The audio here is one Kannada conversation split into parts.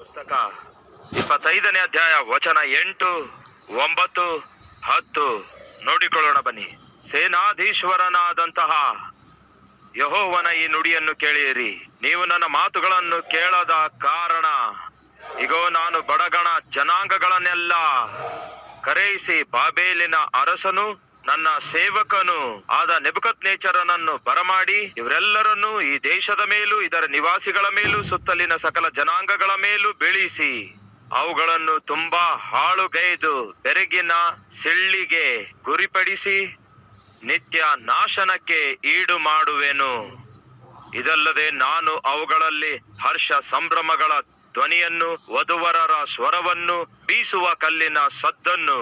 ಪುಸ್ತಕ. ಇಪ್ಪತ್ತೈದನೇ ಅಧ್ಯಾಯ, ವಚನ ಎಂಟು, ಒಂಬತ್ತು, ಹತ್ತು. ನೋಡಿಕೊಳ್ಳೋಣ ಬನ್ನಿ. ಸೇನಾಧೀಶ್ವರನಾದಂತಹ ಯಹೋವನ ಈ ನುಡಿಯನ್ನು ಕೇಳಿರಿ ನೀವು ನನ್ನ ಮಾತುಗಳನ್ನು ಕೇಳದ ಕಾರಣ, ಇಗೋ, ನಾನು ಬಡಗಣ ಜನಾಂಗಗಳನ್ನೆಲ್ಲ ಕರೆಯಿಸಿ ಬಾಬೇಲಿನ ಅರಸನು ನನ್ನ ಸೇವಕನು ಆದ ನೆಬಕತ್ ನೇಚರನನ್ನು ಬರಮಾಡಿ ಇವರೆಲ್ಲರನ್ನೂ ಈ ದೇಶದ ಮೇಲೂ, ಇದರ ನಿವಾಸಿಗಳ ಮೇಲೂ, ಸುತ್ತಲಿನ ಸಕಲ ಜನಾಂಗಗಳ ಮೇಲೂ ಬೀಳಿಸಿ ಅವುಗಳನ್ನು ತುಂಬಾ ಹಾಳುಗೈದು ಬೆರಗಿನ ಸಿಳ್ಳಿಗೆ ಗುರಿಪಡಿಸಿ ನಿತ್ಯ ನಾಶನಕ್ಕೆ ಈಡು ಮಾಡುವೆನು. ಇದಲ್ಲದೆ ನಾನು ಅವುಗಳಲ್ಲಿ ಹರ್ಷ ಸಂಭ್ರಮಗಳ ಧ್ವನಿಯನ್ನು, ವಧುವರರ ಸ್ವರವನ್ನು, ಬೀಸುವ ಕಲ್ಲಿನ ಸದ್ದನ್ನು,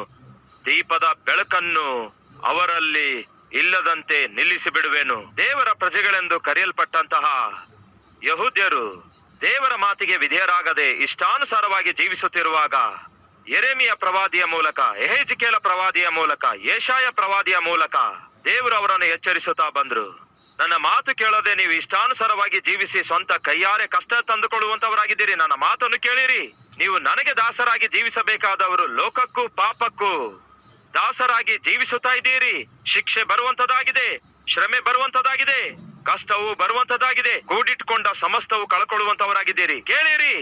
ದೀಪದ ಬೆಳಕನ್ನು ಅವರಲ್ಲಿ ಇಲ್ಲದಂತೆ ನಿಲ್ಲಿಸಿ ಬಿಡುವೆನು ದೇವರ ಪ್ರಜೆಗಳೆಂದು ಕರೆಯಲ್ಪಟ್ಟಂತಹ ಯಹೂದ್ಯರು ದೇವರ ಮಾತಿಗೆ ವಿಧೇಯರಾಗದೆ ಇಷ್ಟಾನುಸಾರವಾಗಿ ಜೀವಿಸುತ್ತಿರುವಾಗ ಎರೆಮಿಯ ಪ್ರವಾದಿಯ ಮೂಲಕ ಎಹೇಜಿಕೇಲ ಪ್ರವಾದಿಯ ಮೂಲಕ ಏಷಾಯ ಪ್ರವಾದಿಯ ಮೂಲಕ ದೇವರು ಅವರನ್ನು ಎಚ್ಚರಿಸುತ್ತಾ ಬಂದರು. ನನ್ನ ಮಾತು ಕೇಳದೆ ನೀವು ಇಷ್ಟಾನುಸಾರವಾಗಿ ಜೀವಿಸಿ ಸ್ವಂತ ಕೈಯಾರೆ ಕಷ್ಟ ತಂದುಕೊಳ್ಳುವಂತವರಾಗಿದ್ದೀರಿ. ನನ್ನ ಮಾತನ್ನು ಕೇಳಿರಿ. ನೀವು ನನಗೆ ದಾಸರಾಗಿ ಜೀವಿಸಬೇಕಾದವರು ಲೋಕಕ್ಕೂ ಪಾಪಕ್ಕೂ ದಾಸರಾಗಿ ಜೀವಿಸುತ್ತಾ ಇದ್ದೀರಿ. ಶಿಕ್ಷೆ ಬರುವಂತದಾಗಿದೆ ಶ್ರಮೆ ಬರುವಂತದಾಗಿದೆ ಕಷ್ಟವು ಬರುವಂತದಾಗಿದೆ ಕೂಡಿಟ್ಕೊಂಡ ಸಮಸ್ತವು ಕಳ್ಕೊಳ್ಳುವಂತವರಾಗಿದ್ದೀರಿ ಕೇಳಿರಿ.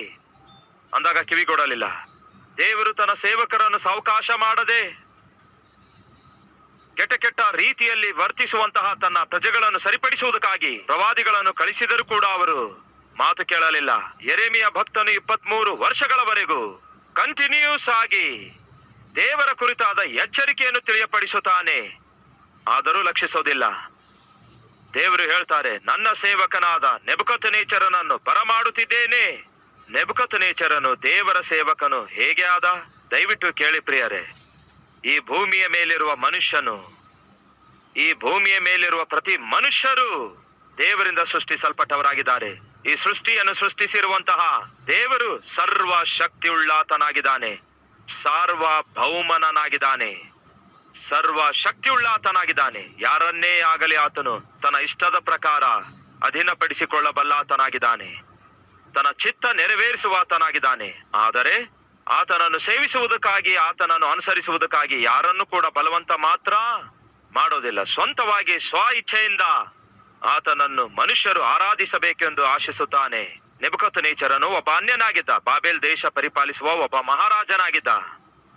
ಅಂದಾಗ ಕಿವಿಗೊಡಲಿಲ್ಲ. ದೇವರು ತನ್ನ ಸೇವಕರನ್ನು ಸಾವಕಾಶ ಮಾಡದೆ ಕೆಟ್ಟ ಕೆಟ್ಟ ರೀತಿಯಲ್ಲಿ ವರ್ತಿಸುವಂತಹ ತನ್ನ ಪ್ರಜೆಗಳನ್ನು ಸರಿಪಡಿಸುವುದಕ್ಕಾಗಿ ಪ್ರವಾದಿಗಳನ್ನು ಕಳಿಸಿದರೂ ಕೂಡ ಅವರು ಮಾತು ಕೇಳಲಿಲ್ಲ. ಎರೆಮಿಯ ಭಕ್ತನು ಇಪ್ಪತ್ಮೂರು ವರ್ಷಗಳವರೆಗೂ ಕಂಟಿನ್ಯೂಸ್ ಆಗಿ ದೇವರ ಕುರಿತಾದ ಎಚ್ಚರಿಕೆಯನ್ನು ತಿಳಿಯಪಡಿಸುತ್ತಾನೆ. ಆದರೂ ಲಕ್ಷಿಸೋದಿಲ್ಲ. ದೇವರು ಹೇಳ್ತಾರೆ, ನನ್ನ ಸೇವಕನಾದ ನೆಬಕತ್ ನೇಚರನನ್ನು ಬರಮಾಡುತ್ತಿದ್ದೇನೆ. ನೆಬಕತ್ ನೇಚರನು ದೇವರ ಸೇವಕನು ಹೇಗೆ ಆದ? ದಯವಿಟ್ಟು ಕೇಳಿ ಪ್ರಿಯರೇ. ಈ ಭೂಮಿಯ ಮೇಲಿರುವ ಮನುಷ್ಯನು, ಈ ಭೂಮಿಯ ಮೇಲಿರುವ ಪ್ರತಿ ಮನುಷ್ಯರು ದೇವರಿಂದ ಸೃಷ್ಟಿಸಲ್ಪಟ್ಟವರಾಗಿದ್ದಾರೆ. ಈ ಸೃಷ್ಟಿಯನ್ನು ಸೃಷ್ಟಿಸಿರುವಂತಹ ದೇವರು ಸರ್ವ ಶಕ್ತಿಯುಳ್ಳಾತನಾಗಿದ್ದಾನೆ ಸಾರ್ವಭೌಮನಾಗಿದ್ದಾನೆ ಸರ್ವ ಶಕ್ತಿಯುಳ್ಳಾತನಾಗಿದ್ದಾನೆ ಯಾರನ್ನೇ ಆಗಲಿ ಆತನು ತನ್ನ ಇಷ್ಟದ ಪ್ರಕಾರ ಅಧೀನಪಡಿಸಿಕೊಳ್ಳಬಲ್ಲಾತನಾಗಿದ್ದಾನೆ. ತನ್ನ ಚಿತ್ತ ನೆರವೇರಿಸುವಾತನಾಗಿದ್ದಾನೆ. ಆದರೆ ಆತನನ್ನು ಸೇವಿಸುವುದಕ್ಕಾಗಿ, ಆತನನ್ನು ಅನುಸರಿಸುವುದಕ್ಕಾಗಿ ಯಾರನ್ನು ಕೂಡ ಬಲವಂತ ಮಾತ್ರ ಮಾಡೋದಿಲ್ಲ. ಸ್ವಂತವಾಗಿ ಸ್ವ ಇಚ್ಛೆಯಿಂದ ಆತನನ್ನು ಮನುಷ್ಯರು ಆರಾಧಿಸಬೇಕೆಂದು ಆಶಿಸುತ್ತಾನೆ. ನೆಬಕತ್ ನೇಚರನು ಒಬ್ಬ ಅನ್ಯನಾಗಿದ್ದ. ಬಾಬೆಲ್ ದೇಶ ಪರಿಪಾಲಿಸುವ ಒಬ್ಬ ಮಹಾರಾಜನಾಗಿದ್ದ.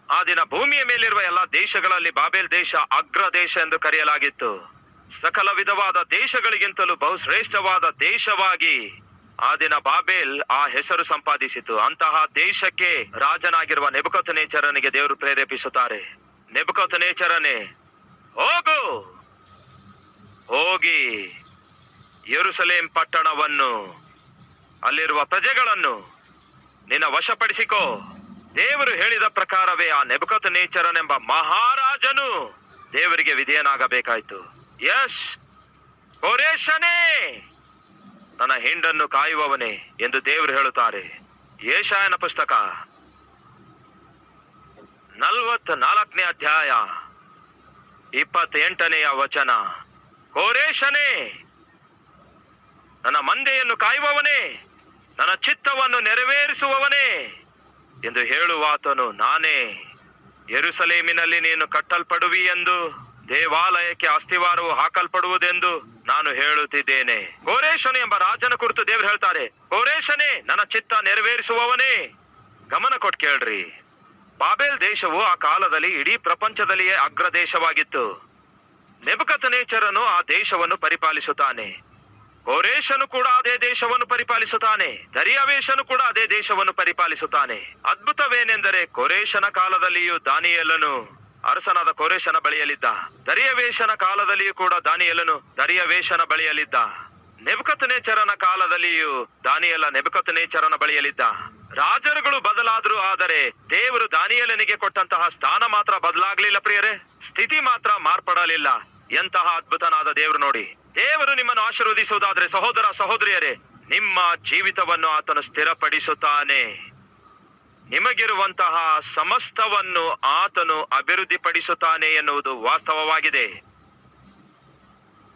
ಆ ದಿನ ಭೂಮಿಯ ಮೇಲಿರುವ ಎಲ್ಲಾ ದೇಶಗಳಲ್ಲಿ ಬಾಬೆಲ್ ದೇಶ ಅಗ್ರ ದೇಶ ಎಂದು ಕರೆಯಲಾಗಿತ್ತು. ಸಕಲ ವಿಧವಾದ ದೇಶಗಳಿಗಿಂತಲೂ ಬಹುಶ್ರೇಷ್ಠವಾದ ದೇಶವಾಗಿ ಆ ದಿನ ಬಾಬೆಲ್ ಆ ಹೆಸರು ಸಂಪಾದಿಸಿತು. ಅಂತಹ ದೇಶಕ್ಕೆ ರಾಜನಾಗಿರುವ ನೆಬಕತ್ ನೇಚರನಿಗೆ ದೇವರು ಪ್ರೇರೇಪಿಸುತ್ತಾರೆ. ನೆಬಕತ್ ನೇಚರನೇ ಹೋಗು! ಹೋಗಿ ಯರುಸಲೇಂ ಪಟ್ಟಣವನ್ನು ಅಲ್ಲಿರುವ ಪ್ರಜೆಗಳನ್ನು ನಿನ್ನ ವಶಪಡಿಸಿಕೋ. ದೇವರು ಹೇಳಿದ ಪ್ರಕಾರವೇ ಆ ನೆಬಕತ್ ನೇಚರನೆಂಬ ಮಹಾರಾಜನು ದೇವರಿಗೆ ವಿಧೇಯನಾಗಬೇಕಾಯ್ತು. ಯಶ್ ಕೋರೇಶನೇ ನನ್ನ ಹಿಂಡನ್ನು ಕಾಯುವವನೇ ಎಂದು ದೇವರು ಹೇಳುತ್ತಾರೆ. ಏಷಾಯನ ಪುಸ್ತಕ ನಲ್ವತ್ ನಾಲ್ಕನೇ ಅಧ್ಯಾಯ ಇಪ್ಪತ್ತೆಂಟನೆಯ ವಚನ. ಕೋರೇಶನೇ ನನ್ನ ಮಂದೆಯನ್ನು ಕಾಯುವವನೇ ನನ್ನ ಚಿತ್ತವನ್ನು ನೆರವೇರಿಸುವವನೇ ಎಂದು ಹೇಳುವಾತನು, ನಾನೇ ಎರುಸಲೇಮಿನಲ್ಲಿ ನೀನು ಕಟ್ಟಲ್ಪಡುವಿ ಎಂದು, ದೇವಾಲಯಕ್ಕೆ ಅಸ್ಥಿವಾರವು ಹಾಕಲ್ಪಡುವುದೆಂದು ನಾನು ಹೇಳುತ್ತಿದ್ದೇನೆ. ಕೋರೇಶನು ಎಂಬ ರಾಜನ ಕುರಿತು ದೇವರು ಹೇಳ್ತಾರೆ ಕೋರೇಶನೇ ನನ್ನ ಚಿತ್ತ ನೆರವೇರಿಸುವವನೇ. ಗಮನ ಕೊಟ್ಟು ಕೇಳ್ರಿ, ಬಾಬೆಲ್ ದೇಶವು ಆ ಕಾಲದಲ್ಲಿ ಇಡೀ ಪ್ರಪಂಚದಲ್ಲಿಯೇ ಅಗ್ರ ದೇಶವಾಗಿತ್ತು ನೆಬಕತ ನೇಚರನು ಆ ದೇಶವನ್ನು ಪರಿಪಾಲಿಸುತ್ತಾನೆ. ಕೋರೇಶನು ಕೂಡ ಅದೇ ದೇಶವನ್ನು ಪರಿಪಾಲಿಸುತ್ತಾನೆ, ದರಿಯವೇಶನು ಕೂಡ ಅದೇ ದೇಶವನ್ನು ಪರಿಪಾಲಿಸುತ್ತಾನೆ. ಅದ್ಭುತವೇನೆಂದರೆ ಕೋರೇಶನ ಕಾಲದಲ್ಲಿಯೂ ದಾನಿಯೇಲನು ಅರಸನಾದ ಕೋರೇಶನ ಬಳಿಯಲಿದ್ದ ದರಿಯವೇಶನ ಕಾಲದಲ್ಲಿಯೂ ಕೂಡ ದಾನಿಯೇಲನು ದರಿಯವೇಶನ ಬಳಿಯಲಿದ್ದ ನೆಬಕತ್ ನೇಚರನ ಕಾಲದಲ್ಲಿಯೂ ದಾನಿಯಲ್ಲ ನೆಬಕತ್ ನೇಚರನ ಬಳಿಯಲಿದ್ದ ರಾಜರುಗಳು ಬದಲಾದರೂ ಆದರೆ ದೇವರು ದಾನಿಯಲನಿಗೆ ಕೊಟ್ಟಂತಹ ಸ್ಥಾನ ಮಾತ್ರ ಬದಲಾಗ್ಲಿಲ್ಲ ಪ್ರಿಯರೇ, ಸ್ಥಿತಿ ಮಾತ್ರ ಮಾರ್ಪಡಲಿಲ್ಲ. ಎಂತಹ ಅದ್ಭುತನಾದ ದೇವರು ನೋಡಿ. ದೇವರು ನಿಮ್ಮನ್ನು ಆಶೀರ್ವದಿಸುವುದಾದರೆ ಸಹೋದರ ಸಹೋದರಿಯರೇ, ನಿಮ್ಮ ಜೀವಿತವನ್ನು ಆತನು ಸ್ಥಿರಪಡಿಸುತ್ತಾನೆ. ನಿಮಗಿರುವಂತಹ ಸಮಸ್ತವನ್ನು ಆತನು ಅಭಿವೃದ್ಧಿಪಡಿಸುತ್ತಾನೆ ಎನ್ನುವುದು ವಾಸ್ತವವಾಗಿದೆ.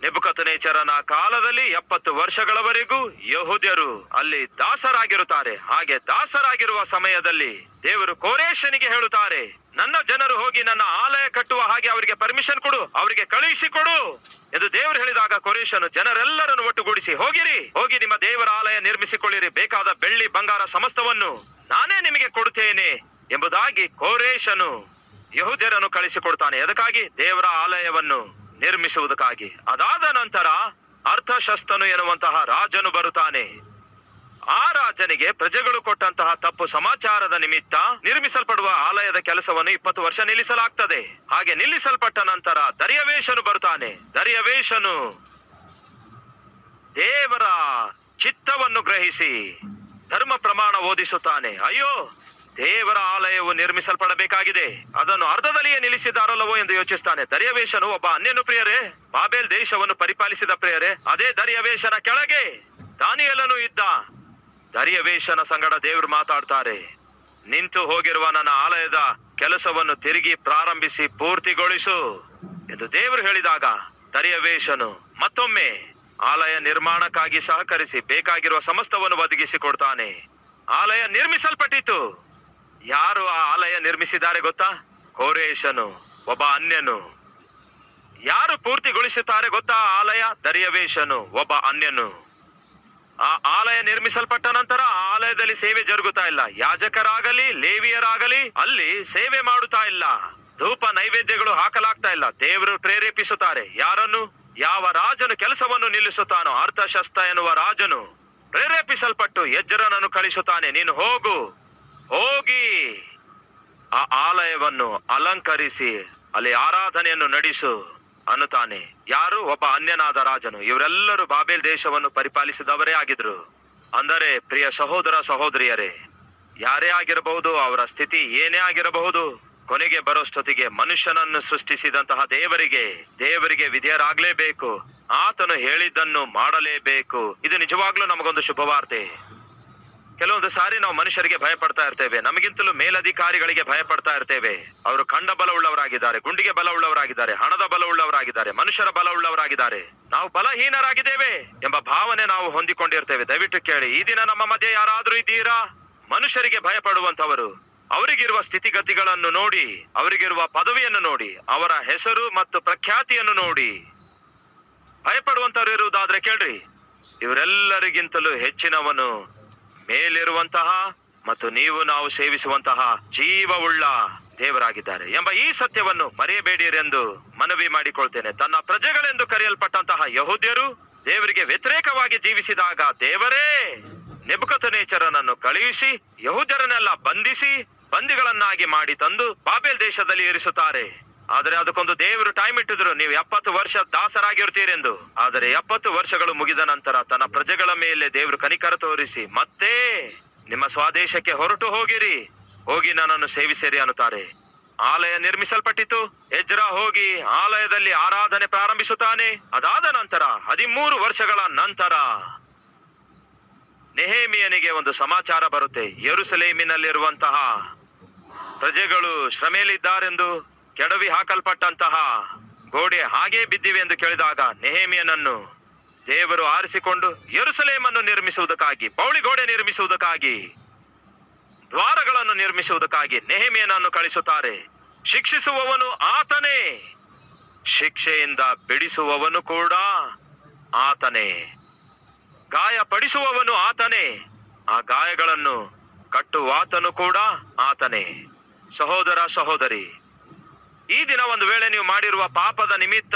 ನೆಬುಕತನೇಚರನ ಕಾಲದಲ್ಲಿ ಎಪ್ಪತ್ತು ವರ್ಷಗಳವರೆಗೂ ಯಹುದ್ಯರು ಅಲ್ಲಿ ದಾಸರಾಗಿರುತ್ತಾರೆ. ಹಾಗೆ ದಾಸರಾಗಿರುವ ಸಮಯದಲ್ಲಿ ದೇವರು ಕೋರೇಶನಿಗೆ ಹೇಳುತ್ತಾರೆ. ನನ್ನ ಜನರು ಹೋಗಿ ನನ್ನ ಆಲಯ ಕಟ್ಟುವ ಹಾಗೆ ಅವರಿಗೆ ಪರ್ಮಿಷನ್ ಕೊಡು, ಅವರಿಗೆ ಕಳುಹಿಸಿಕೊಡು ಎಂದು ದೇವರು ಹೇಳಿದಾಗ ಕೊರೇಶನು ಜನರೆಲ್ಲರನ್ನು ಒಟ್ಟುಗೂಡಿಸಿ, ಹೋಗಿರಿ, ಹೋಗಿ ನಿಮ್ಮ ದೇವರ ಆಲಯ ನಿರ್ಮಿಸಿಕೊಳ್ಳಿರಿ, ಬೇಕಾದ ಬೆಳ್ಳಿ, ಬಂಗಾರ ಸಮಸ್ತವನ್ನು ನಾನೇ ನಿಮಗೆ ಕೊಡುತ್ತೇನೆ ಎಂಬುದಾಗಿ ಕೋರೇಶನು ಯಹುದ್ಯರನ್ನು ಕಳಿಸಿಕೊಡ್ತಾನೆ. ಅದಕ್ಕಾಗಿ ದೇವರ ಆಲಯವನ್ನು ನಿರ್ಮಿಸುವುದಕ್ಕಾಗಿ. ಅದಾದ ನಂತರ ಅರ್ಥಶಸ್ತನು ಎನ್ನುವಂತಹ ರಾಜನು ಬರುತ್ತಾನೆ. ಆ ರಾಜನಿಗೆ ಪ್ರಜೆಗಳು ಕೊಟ್ಟಂತಹ ತಪ್ಪು ಸಮಾಚಾರದ ನಿಮಿತ್ತ ನಿರ್ಮಿಸಲ್ಪಡುವ ಆಲಯದ ಕೆಲಸವನ್ನು ಇಪ್ಪತ್ತು ವರ್ಷ ನಿಲ್ಲಿಸಲಾಗ್ತದೆ. ಹಾಗೆ ನಿಲ್ಲಿಸಲ್ಪಟ್ಟ ನಂತರ ದರ್ಯವೇಶನು ಬರುತ್ತಾನೆ. ದರ್ಯವೇಶನು ದೇವರ ಚಿತ್ತವನ್ನು ಗ್ರಹಿಸಿ ಧರ್ಮ ಪ್ರಮಾಣ ಓದಿಸುತ್ತಾನೆ. ಅಯ್ಯೋ, ದೇವರ ಆಲಯವು ನಿರ್ಮಿಸಲ್ಪಡಬೇಕಾಗಿದೆ. ಅದನ್ನು ಅರ್ಧದಲ್ಲಿಯೇ ನಿಲ್ಲಿಸಿದಾರಲ್ಲವೋ ಎಂದು ಯೋಚಿಸ್ತಾನೆ. ದರ್ಯವೇಶನು ಒಬ್ಬ ಅನ್ಯನು ಪ್ರಿಯರೇ, ಬಾಬೆಲ್ ದೇಶವನ್ನು ಪರಿಪಾಲಿಸಿದ ಪ್ರಿಯರೇ, ಅದೇ ದರ್ಯವೇಶನ ಕೆಳಗೆ ದಾನಿಯಲನು ಇದ್ದ ದರ್ಯವೇಶನ ಸಂಗಡ ದೇವರು ಮಾತಾಡ್ತಾರೆ. ನಿಂತು ಹೋಗಿರುವ ನನ್ನ ಆಲಯದ ಕೆಲಸವನ್ನು ತಿರುಗಿ ಪ್ರಾರಂಭಿಸಿ ಪೂರ್ತಿಗೊಳಿಸು ಎಂದು ದೇವರು ಹೇಳಿದಾಗ ದರ್ಯವೇಶನು ಮತ್ತೊಮ್ಮೆ ಆಲಯ ನಿರ್ಮಾಣಕ್ಕಾಗಿ ಸಹಕರಿಸಿ ಬೇಕಾಗಿರುವ ಸಮಸ್ತವನ್ನು ಒದಗಿಸಿ ಕೊಡ್ತಾನೆ. ಆಲಯ ನಿರ್ಮಿಸಲ್ಪಟ್ಟಿತು. ಯಾರು ಆ ಆಲಯ ನಿರ್ಮಿಸಿದ್ದಾರೆ ಗೊತ್ತಾ? ಕೋರೇಶನು, ಒಬ್ಬ ಅನ್ಯನು. ಯಾರು ಪೂರ್ತಿಗೊಳಿಸುತ್ತಾರೆ ಗೊತ್ತಾ ಆಲಯ? ದರ್ಯವೇಶನು, ಒಬ್ಬ ಅನ್ಯನು. ಆ ಆಲಯ ನಿರ್ಮಿಸಲ್ಪಟ್ಟ ನಂತರ ಆಲಯದಲ್ಲಿ ಸೇವೆ ಜರುಗುತ್ತಾ ಇಲ್ಲ. ಯಾಜಕರಾಗಲಿ, ಲೇವಿಯರಾಗಲಿ, ಅಲ್ಲಿ ಸೇವೆ ಮಾಡುತ್ತಾ ಇಲ್ಲ. ಧೂಪ ನೈವೇದ್ಯಗಳು ಹಾಕಲಾಗ್ತಾ ಇಲ್ಲ. ದೇವರು ಪ್ರೇರೇಪಿಸುತ್ತಾರೆ. ಯಾರನ್ನು? ಯಾವ ರಾಜನು ಕೆಲಸವನ್ನು ನಿಲ್ಲಿಸುತ್ತಾನೋ ಅರ್ಥಶಸ್ತ ಎನ್ನುವ ರಾಜನು ಪ್ರೇರೇಪಿಸಲ್ಪಟ್ಟು ಯಜ್ಜರನನ್ನು ಕಳಿಸುತ್ತಾನೆ ನೀನು ಹೋಗು. ಹೋಗಿ. ಆ ಆಲಯವನ್ನು ಅಲಂಕರಿಸಿ, ಅಲ್ಲಿ ಆರಾಧನೆಯನ್ನು ನಡೆಸು. ಅನ್ನುತ್ತಾನೆ. ಯಾರು ಒಬ್ಬ ಅನ್ಯನಾದ ರಾಜನು? ಇವರೆಲ್ಲರೂ ಬಾಬೆಲ್ ದೇಶವನ್ನು ಪರಿಪಾಲಿಸಿದವರೇ ಆಗಿದ್ರು. ಅಂದರೆ, ಪ್ರಿಯ ಸಹೋದರ ಸಹೋದರಿಯರೇ, ಯಾರೇ ಆಗಿರಬಹುದು, ಅವರ ಸ್ಥಿತಿ ಏನೇ ಆಗಿರಬಹುದು, ಕೊನೆಗೆ ಬರೋಷ್ಟೊತ್ತಿಗೆ ಮನುಷ್ಯನನ್ನು ಸೃಷ್ಟಿಸಿದಂತಹ ದೇವರಿಗೆ ದೇವರಿಗೆ ವಿಧೇಯರಾಗಲೇಬೇಕು. ಆತನು ಹೇಳಿದ್ದನ್ನು ಮಾಡಲೇಬೇಕು. ಇದು ನಿಜವಾಗ್ಲೂ ನಮಗೊಂದು ಶುಭವಾರ್ತೆ. ಕೆಲವೊಂದು ಸಾರಿ ನಾವು ಮನುಷ್ಯರಿಗೆ ಭಯ ಪಡ್ತಾ ಇರ್ತೇವೆ. ನಮಗಿಂತಲೂ ಮೇಲಧಿಕಾರಿಗಳಿಗೆ ಭಯ ಪಡ್ತಾ ಇರ್ತೇವೆ. ಅವರು ಕಂಡ ಬಲ ಉಳ್ಳವರಾಗಿದ್ದಾರೆ, ಗುಂಡಿಗೆ ಬಲ ಉಳ್ಳವರಾಗಿದ್ದಾರೆ, ಹಣದ ಬಲ ಉಳ್ಳವರಾಗಿದ್ದಾರೆ, ಮನುಷ್ಯರ ಬಲ ಉಳ್ಳವರಾಗಿದ್ದಾರೆ. ನಾವು ಬಲಹೀನರಾಗಿದ್ದೇವೆ ಎಂಬ ಭಾವನೆ ನಾವು ಹೊಂದಿಕೊಂಡಿರ್ತೇವೆ. ದಯವಿಟ್ಟು ಕೇಳಿ, ಈ ದಿನ ನಮ್ಮ ಮಧ್ಯೆ ಯಾರಾದ್ರೂ ಇದ್ದೀರಾ? ಮನುಷ್ಯರಿಗೆ ಭಯ ಪಡುವಂತವರು ಅವರಿಗಿರುವ ಸ್ಥಿತಿಗತಿಗಳನ್ನು ನೋಡಿ, ಅವರಿಗಿರುವ ಪದವಿಯನ್ನು ನೋಡಿ, ಅವರ ಹೆಸರು ಮತ್ತು ಪ್ರಖ್ಯಾತಿಯನ್ನು ನೋಡಿ. ಭಯಪಡುವಂತವರು ಇರುವುದಾದ್ರೆ ಕೇಳ್ರಿ. ಇವರೆಲ್ಲರಿಗಿಂತಲೂ ಹೆಚ್ಚಿನವನು ಮೇಲಿರುವಂತಹ ಮತ್ತು ನೀವು ನಾವು ಸೇವಿಸುವಂತಹ ಜೀವವುಳ್ಳ ದೇವರಾಗಿದ್ದಾರೆ ಎಂಬ ಈ ಸತ್ಯವನ್ನು ಮರೆಯಬೇಡಿರೆಂದು ಮನವಿ ಮಾಡಿಕೊಳ್ತೇನೆ. ತನ್ನ ಪ್ರಜೆಗಳೆಂದು ಕರೆಯಲ್ಪಟ್ಟಂತಹ ಯಹೂದ್ಯರು ದೇವರಿಗೆ ವ್ಯತಿರೇಕವಾಗಿ ಜೀವಿಸಿದಾಗ ದೇವರೇ ನೆಬುಕತನೇಚರನನ್ನು ಕಳುಹಿಸಿ, ಯಹೂದ್ಯರನ್ನೆಲ್ಲ ಬಂಧಿಸಿ ಬಂದಿಗಳನ್ನಾಗಿ ಮಾಡಿ ತಂದು ಬಾಬೆಲ್ ದೇಶದಲ್ಲಿ ಇರಿಸುತ್ತಾರೆ. ಆದರೆ ಅದಕ್ಕೊಂದು ದೇವರು ಟೈಮ್ ಇಟ್ಟಿದ್ರು. ನೀವು ಎಪ್ಪತ್ತು ವರ್ಷ ದಾಸರಾಗಿರ್ತೀರೆಂದು. ಆದರೆ ಎಪ್ಪತ್ತು ವರ್ಷಗಳು ಮುಗಿದ ನಂತರ ತನ್ನ ಪ್ರಜೆಗಳ ಮೇಲೆ ದೇವರು ಕನಿಕರ ತೋರಿಸಿ, ಮತ್ತೆ ನಿಮ್ಮ ಸ್ವದೇಶಕ್ಕೆ ಹೊರಟು ಹೋಗಿರಿ. ಹೋಗಿ ನನ್ನನ್ನು ಸೇವಿಸಿರಿ ಅನ್ನುತ್ತಾರೆ. ಆಲಯ ನಿರ್ಮಿಸಲ್ಪಟ್ಟಿತು. ಎಜ್ರ ಹೋಗಿ ಆಲಯದಲ್ಲಿ ಆರಾಧನೆ ಪ್ರಾರಂಭಿಸುತ್ತಾನೆ. ಅದಾದ ನಂತರ ಹದಿಮೂರು ವರ್ಷಗಳ ನಂತರ ನೆಹೇಮಿಯನಿಗೆ ಒಂದು ಸಮಾಚಾರ ಬರುತ್ತೆ. ಯರುಸಲೇಮಿನಲ್ಲಿರುವಂತಹ ಪ್ರಜೆಗಳು ಶ್ರಮೆಯಲ್ಲಿದ್ದಾರೆಂದು. ಕೆಡವಿ ಹಾಕಲ್ಪಟ್ಟಂತಹ ಗೋಡೆ ಹಾಗೇ ಬಿದ್ದಿವೆ ಎಂದು ಕೇಳಿದಾಗ ನೆಹೇಮಿಯನನ್ನು ದೇವರು ಆರಿಸಿಕೊಂಡು ಯರುಸಲೇಮನ್ನು ನಿರ್ಮಿಸುವುದಕ್ಕಾಗಿ, ಪೌಳಿ ಗೋಡೆ ನಿರ್ಮಿಸುವುದಕ್ಕಾಗಿ, ದ್ವಾರಗಳನ್ನು ನಿರ್ಮಿಸುವುದಕ್ಕಾಗಿ ನೆಹಮಿಯನನ್ನು ಕಳಿಸುತ್ತಾರೆ. ಶಿಕ್ಷಿಸುವವನು ಆತನೇ, ಶಿಕ್ಷೆಯಿಂದ ಬಿಡಿಸುವವನು ಕೂಡ ಆತನೇ. ಗಾಯಪಡಿಸುವವನು ಆತನೇ, ಆ ಗಾಯಗಳನ್ನು ಕಟ್ಟುವಾತನು ಕೂಡ ಆತನೇ. ಸಹೋದರ ಸಹೋದರಿ ಈ ದಿನ ಒಂದು ವೇಳೆ ನೀವು ಮಾಡಿರುವ ಪಾಪದ ನಿಮಿತ್ತ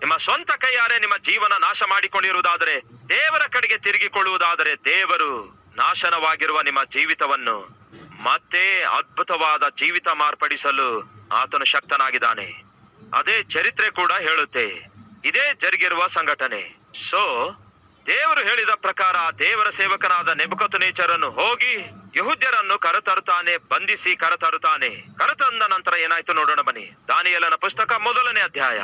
ನಿಮ್ಮ ಸ್ವಂತ ಕೈಯಾರೆ ನಿಮ್ಮ ಜೀವನ ನಾಶ ಮಾಡಿಕೊಂಡಿರುವುದಾದರೆ, ದೇವರ ಕಡೆಗೆ ತಿರುಗಿಕೊಳ್ಳುವುದಾದರೆ ದೇವರು ನಾಶನವಾಗಿರುವ ನಿಮ್ಮ ಜೀವಿತವನ್ನು ಮತ್ತೆ ಅದ್ಭುತವಾದ ಜೀವಿತ ಮಾರ್ಪಡಿಸಲು ಆತನು ಶಕ್ತನಾಗಿದ್ದಾನೆ. ಅದೇ ಚರಿತ್ರೆ ಕೂಡ ಹೇಳುತ್ತೆ. ಇದೇ ಜರುಗಿರುವ ಸಂಘಟನೆ. ಸೊ ದೇವರು ಹೇಳಿದ ಪ್ರಕಾರ ದೇವರ ಸೇವಕನಾದ ನೆಬುಕತ್ ನೇಚರನ್ನು ಹೋಗಿ ಯಹುದ್ಯರನ್ನು ಕರೆತರುತ್ತಾನೆ, ಬಂಧಿಸಿ ಕರೆತರುತ್ತಾನೆ. ಕರೆತಂದ ನಂತರ ಏನಾಯ್ತು ನೋಡೋಣ ಬನ್ನಿ. ದಾನಿಯಲನ ಪುಸ್ತಕ ಮೊದಲನೇ ಅಧ್ಯಾಯ.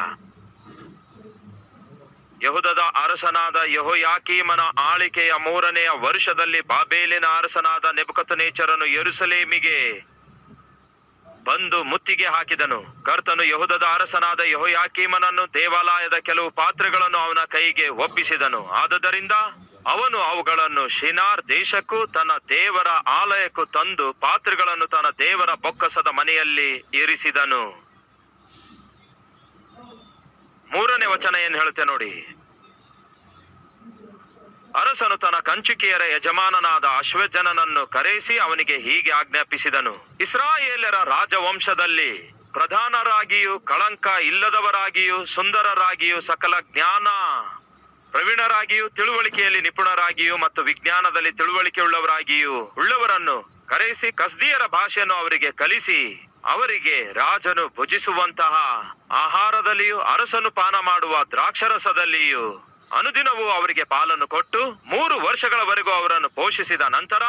ಯಹುದದ ಅರಸನಾದ ಯಹೋಯಾಕೀಮನ ಆಳಿಕೆಯ ಮೂರನೆಯ ವರ್ಷದಲ್ಲಿ ಬಾಬೇಲಿನ ಅರಸನಾದ ನೆಬುಕತ್ ನೇಚರನು ಯೆರೂಸಲೇಮಿಗೆ ಬಂದು ಮುತ್ತಿಗೆ ಹಾಕಿದನು. ಕರ್ತನು ಯಹುದದ ಅರಸನಾದ ಯಹೋಯಾಕೀಮನನ್ನು ದೇವಾಲಯದ ಕೆಲವು ಪಾತ್ರೆಗಳನ್ನು ಅವನ ಕೈಗೆ ಒಪ್ಪಿಸಿದನು. ಆದುದರಿಂದ ಅವನು ಅವುಗಳನ್ನು ಶಿನಾರ್ ದೇಶಕ್ಕೂ ತನ್ನ ದೇವರ ಆಲಯಕ್ಕೂ ತಂದು ಪಾತ್ರೆಗಳನ್ನು ತನ್ನ ದೇವರ ಬೊಕ್ಕಸದ ಮನೆಯಲ್ಲಿ ಇರಿಸಿದನು. ಮೂರನೇ ವಚನ ಏನ್ ಹೇಳುತ್ತೆ ನೋಡಿ. ಅರಸನು ತನ್ನ ಕಂಚುಕಿಯರ ಯಜಮಾನನಾದ ಅಶ್ವಜನನನ್ನು ಕರೆಯಿಸಿ ಅವನಿಗೆ ಹೀಗೆ ಆಜ್ಞಾಪಿಸಿದನು. ಇಸ್ರಾಯೇಲರ ರಾಜವಂಶದಲ್ಲಿ ಪ್ರಧಾನರಾಗಿಯೂ ಕಳಂಕ ಇಲ್ಲದವರಾಗಿಯೂ ಸುಂದರರಾಗಿಯೂ ಸಕಲ ಜ್ಞಾನ ಪ್ರವೀಣರಾಗಿಯೂ, ತಿಳುವಳಿಕೆಯಲ್ಲಿ ನಿಪುಣರಾಗಿಯೂ ಮತ್ತು ವಿಜ್ಞಾನದಲ್ಲಿ ತಿಳುವಳಿಕೆ ಉಳ್ಳವರಾಗಿಯೂ ಉಳ್ಳವರನ್ನು ಕರೆಯಿಸಿ ಕಸ್ದಿಯರ ಭಾಷೆಯನ್ನು ಅವರಿಗೆ ಕಲಿಸಿ, ಅವರಿಗೆ ರಾಜನು ಭುಜಿಸುವಂತಹ ಆಹಾರದಲ್ಲಿಯೂ ಅರಸನು ಪಾನ ಮಾಡುವ ದ್ರಾಕ್ಷರಸದಲ್ಲಿಯೂ ಅನುದಿನವೂ ಅವರಿಗೆ ಪಾಲನ್ನು ಕೊಟ್ಟು ಮೂರು ವರ್ಷಗಳವರೆಗೂ ಅವರನ್ನು ಪೋಷಿಸಿದ ನಂತರ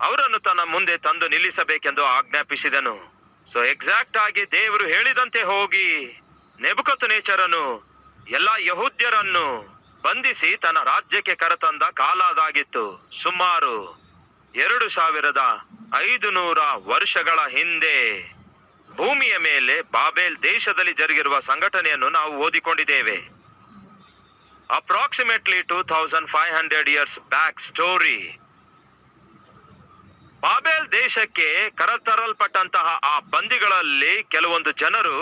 ಅವರನ್ನು ತನ್ನ ಮುಂದೆ ತಂದು ನಿಲ್ಲಿಸಬೇಕೆಂದು ಆಜ್ಞಾಪಿಸಿದನು. ಸೊ ಎಕ್ಸಾಕ್ಟ್ ಆಗಿ ದೇವರು ಹೇಳಿದಂತೆ ಹೋಗಿ ನೆಬುಕತ್ತು ನೇಚರನು ಎಲ್ಲಾ ಯಹೂದ್ಯರನ್ನು ಬಂಧಿಸಿ ತನ್ನ ರಾಜ್ಯಕ್ಕೆ ಕರೆತಂದ ಕಾಲ ಅದಾಗಿತ್ತು ಸುಮಾರು ಎರಡು ಸಾವಿರದ ಐದು ನೂರ ವರ್ಷಗಳ ಹಿಂದೆ ಭೂಮಿಯ ಮೇಲೆ ಬಾಬೆಲ್ ದೇಶದಲ್ಲಿ ಜರುಗಿರುವ ಸಂಘಟನೆಯನ್ನು ನಾವು ಓದಿಕೊಂಡಿದ್ದೇವೆ. Approximately two thousand five hundred years back story Babel ದೇಶಕ್ಕೆ ಕರತರಲ್ಪಟ್ಟಂತಹ ಆ ಬಂದಿಗಳಲ್ಲಿ ಕೆಲವೊಂದು ಜನರು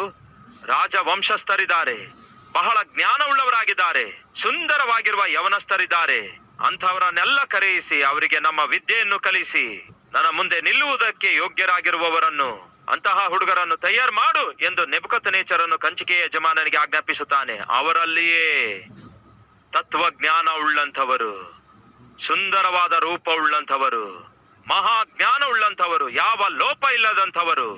ರಾಜವಂಶಸ್ಥರಿದ್ದಾರೆ. ಬಹಳ ಜ್ಞಾನವುಳ್ಳವರಾಗಿದ್ದಾರೆ, ಸುಂದರವಾಗಿರುವ ಯವನಸ್ಥರಿದ್ದಾರೆ. ಅಂಥವರನ್ನೆಲ್ಲ ಕರೆಯಿಸಿ, ಅವರಿಗೆ ನಮ್ಮ ವಿದ್ಯೆಯನ್ನು ಕಲಿಸಿ, ನನ್ನ ಮುಂದೆ ನಿಲ್ಲುವುದಕ್ಕೆ ಯೋಗ್ಯರಾಗಿರುವವರನ್ನು, ಅಂತಹ ಹುಡುಗರನ್ನು ತಯಾರು ಮಾಡು ಎಂದು ನೆಬಕತ್ ನೇಚರನ್ನು ಕಂಚಿಕೆಯ ಯಜಮಾನನಿಗೆ ಆಜ್ಞಾಪಿಸುತ್ತಾನೆ. ಅವರಲ್ಲಿಯೇ ತತ್ವಜ್ಞಾನ ಉಳ್ಳಂಥವರು ಸುಂದರವಾದ ರೂಪ ಉಳ್ಳಂಥವರು ಮಹಾಜ್ಞಾನ ಉಳ್ಳಂಥವರು ಯಾವ ಲೋಪ ಇಲ್ಲದಂಥವರು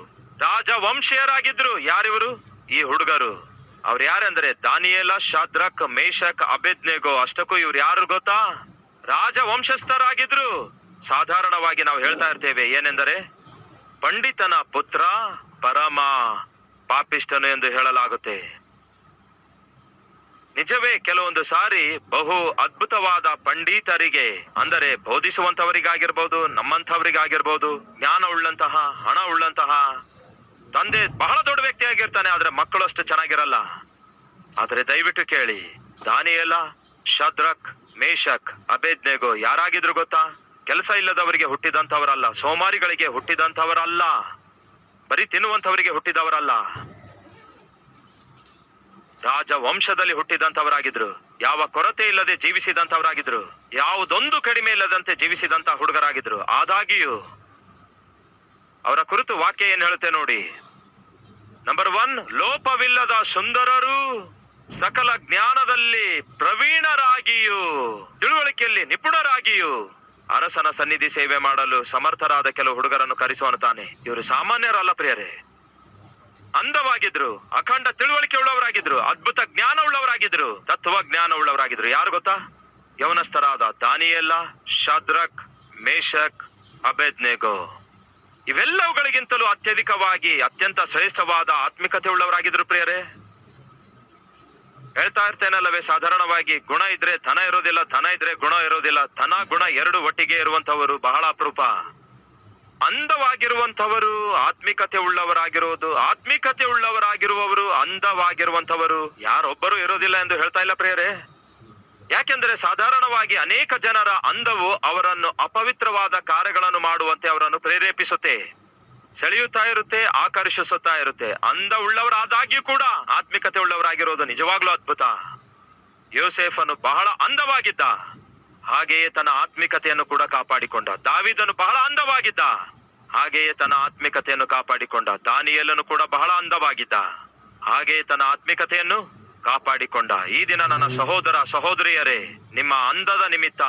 ರಾಜವಂಶೀಯರಾಗಿದ್ರು ಯಾರಿವರು? ಈ ಹುಡುಗರು. ಅವ್ರು ಯಾರಂದ್ರೆ ದಾನಿಯೇಲ, ಶಾದ್ರಕ್ ಮೇಷಕ್ ಅಬೆದ್ನೆಗೋ, ಅಷ್ಟಕ್ಕೂ ಇವ್ರು ಯಾರು ಗೊತ್ತಾ? ರಾಜ ವಂಶಸ್ಥರಾಗಿದ್ರು ಸಾಧಾರಣವಾಗಿ ನಾವು ಹೇಳ್ತಾ ಇರ್ತೇವೆ, ಏನೆಂದರೆ ಪಂಡಿತನ ಪುತ್ರ ಪರಮ ಪಾಪಿಷ್ಟನು ಎಂದು ಹೇಳಲಾಗುತ್ತೆ. ನಿಜವೇ ಕೆಲವೊಂದು ಸಾರಿ ಬಹು ಅದ್ಭುತವಾದ ಪಂಡಿತರಿಗೆ, ಅಂದರೆ ಬೋಧಿಸುವಂತವರಿಗಾಗಿರ್ಬೋದು ನಮ್ಮಂಥವರಿಗಾಗಿರ್ಬೋದು, ಜ್ಞಾನ ಉಳ್ಳಂತಹ, ಹಣ ಉಳ್ಳಂತಹ ತಂದೆ ಬಹಳ ದೊಡ್ಡ ವ್ಯಕ್ತಿ ಆಗಿರ್ತಾನೆ ಆದ್ರೆ ಮಕ್ಕಳು ಅಷ್ಟು ಚೆನ್ನಾಗಿರಲ್ಲ. ಆದ್ರೆ ದಯವಿಟ್ಟು ಕೇಳಿ, ದಾನಿಯಲ್ಲ ಶದ್ರಕ್ ಮೇಷಕ್ ಅಬೇದ್ನೆಗೋ ಯಾರಾಗಿದ್ರು ಗೊತ್ತಾ? ಕೆಲಸ ಇಲ್ಲದವರಿಗೆ ಹುಟ್ಟಿದಂಥವರಲ್ಲ, ಸೋಮಾರಿಗಳಿಗೆ ಹುಟ್ಟಿದಂಥವರಲ್ಲ, ಬರೀ ತಿನ್ನುವಂಥವರಿಗೆ ಹುಟ್ಟಿದವರಲ್ಲ. ರಾಜ ವಂಶದಲ್ಲಿ ಹುಟ್ಟಿದಂಥವರಾಗಿದ್ರು, ಯಾವ ಕೊರತೆ ಇಲ್ಲದೆ ಜೀವಿಸಿದಂಥವರಾಗಿದ್ರು, ಯಾವುದೊಂದು ಕಡಿಮೆ ಇಲ್ಲದಂತೆ ಜೀವಿಸಿದಂಥ ಹುಡುಗರಾಗಿದ್ರು. ಆದಾಗಿಯೂ ಅವರ ಕುರಿತು ವಾಕ್ಯ ಏನ್ ಹೇಳುತ್ತೆ ನೋಡಿ. ನಂಬರ್ ಒನ್ ಲೋಪವಿಲ್ಲದ ಸುಂದರರು ಸಕಲ ಜ್ಞಾನದಲ್ಲಿ ಪ್ರವೀಣರಾಗಿಯೂ, ತಿಳುವಳಿಕೆಯಲ್ಲಿ ನಿಪುಣರಾಗಿಯೂ ಅರಸನ ಸನ್ನಿಧಿ ಸೇವೆ ಮಾಡಲು ಸಮರ್ಥರಾದ ಕೆಲವು ಹುಡುಗರನ್ನು ಕರೆಸುವಂತಾನೆ ಇವರು ಸಾಮಾನ್ಯರಲ್ಲ ಪ್ರಿಯರೇ. ಅಂದವಾಗಿದ್ರು, ಅಖಂಡ ತಿಳುವಳಿಕೆ ಉಳ್ಳವರಾಗಿದ್ರು, ಅದ್ಭುತ ಜ್ಞಾನ ಉಳ್ಳವರಾಗಿದ್ರು ತತ್ವ ಜ್ಞಾನ ಉಳ್ಳವರಾಗಿದ್ರು. ಯಾರು ಗೊತ್ತಾ? ಯವನಸ್ಥರಾದ ದಾನಿಯಲ್ಲ ಶದ್ರಕ್ ಮೇಷಕ್ ಅಬೇದ್ನೆಗೋ. ಇವೆಲ್ಲವುಗಳಿಗಿಂತಲೂ ಅತ್ಯಧಿಕವಾಗಿ ಅತ್ಯಂತ ಶ್ರೇಷ್ಠವಾದ ಆತ್ಮಿಕತೆ ಉಳ್ಳವರಾಗಿದ್ರು ಪ್ರಿಯರೇ. ಹೇಳ್ತಾ ಇರ್ತೇನಲ್ಲವೇ, ಸಾಧಾರಣವಾಗಿ ಗುಣ ಇದ್ರೆ ಧನ ಇರೋದಿಲ್ಲ, ಧನ ಇದ್ರೆ ಗುಣ ಇರೋದಿಲ್ಲ. ಧನ, ಗುಣ ಎರಡು ಒಟ್ಟಿಗೆ ಇರುವಂತವರು ಬಹಳ ಅಪರೂಪ. ಅಂದವಾಗಿರುವಂತವರು ಆತ್ಮಿಕತೆ ಉಳ್ಳವರಾಗಿರುವುದು, ಆತ್ಮಿಕತೆ ಉಳ್ಳವರಾಗಿರುವವರು ಅಂದವಾಗಿರುವಂತವರು ಯಾರೊಬ್ಬರು ಇರೋದಿಲ್ಲ ಎಂದು ಹೇಳ್ತಾ ಇಲ್ಲ ಪ್ರಿಯರೇ. ಯಾಕೆಂದರೆ ಸಾಧಾರಣವಾಗಿ ಅನೇಕ ಜನರ ಅಂದವು ಅವರನ್ನು ಅಪವಿತ್ರವಾದ ಕಾರ್ಯಗಳನ್ನು ಮಾಡುವಂತೆ ಅವರನ್ನು ಪ್ರೇರೇಪಿಸುತ್ತೆ. ಸೆಳೆಯುತ್ತಾ ಇರುತ್ತೆ, ಆಕರ್ಷಿಸುತ್ತಾ ಇರುತ್ತೆ. ಅಂದ ಉಳ್ಳವರಾದಾಗ್ಯೂ ಕೂಡ ಆತ್ಮಿಕತೆ ಉಳ್ಳವರಾಗಿರೋದು ನಿಜವಾಗ್ಲೂ ಅದ್ಭುತ. ಯೋಸೇಫನು ಬಹಳ ಅಂದವಾಗಿದ್ದ. ಹಾಗೆಯೇ ತನ್ನ ಆತ್ಮಿಕತೆಯನ್ನು ಕೂಡ ಕಾಪಾಡಿಕೊಂಡ. ದಾವಿದನು ಬಹಳ ಅಂದವಾಗಿದ್ದ. ಹಾಗೆಯೇ ತನ್ನ ಆತ್ಮಿಕತೆಯನ್ನು ಕಾಪಾಡಿಕೊಂಡ. ದಾನಿಯಲ್ಲನು ಕೂಡ ಬಹಳ ಅಂದವಾಗಿದ್ದ. ಹಾಗೆಯೇ ತನ್ನ ಆತ್ಮಿಕತೆಯನ್ನು ಕಾಪಾಡಿಕೊಂಡ. ಈ ದಿನ ನನ್ನ ಸಹೋದರ ಸಹೋದರಿಯರೇ, ನಿಮ್ಮ ಅಂದದ ನಿಮಿತ್ತ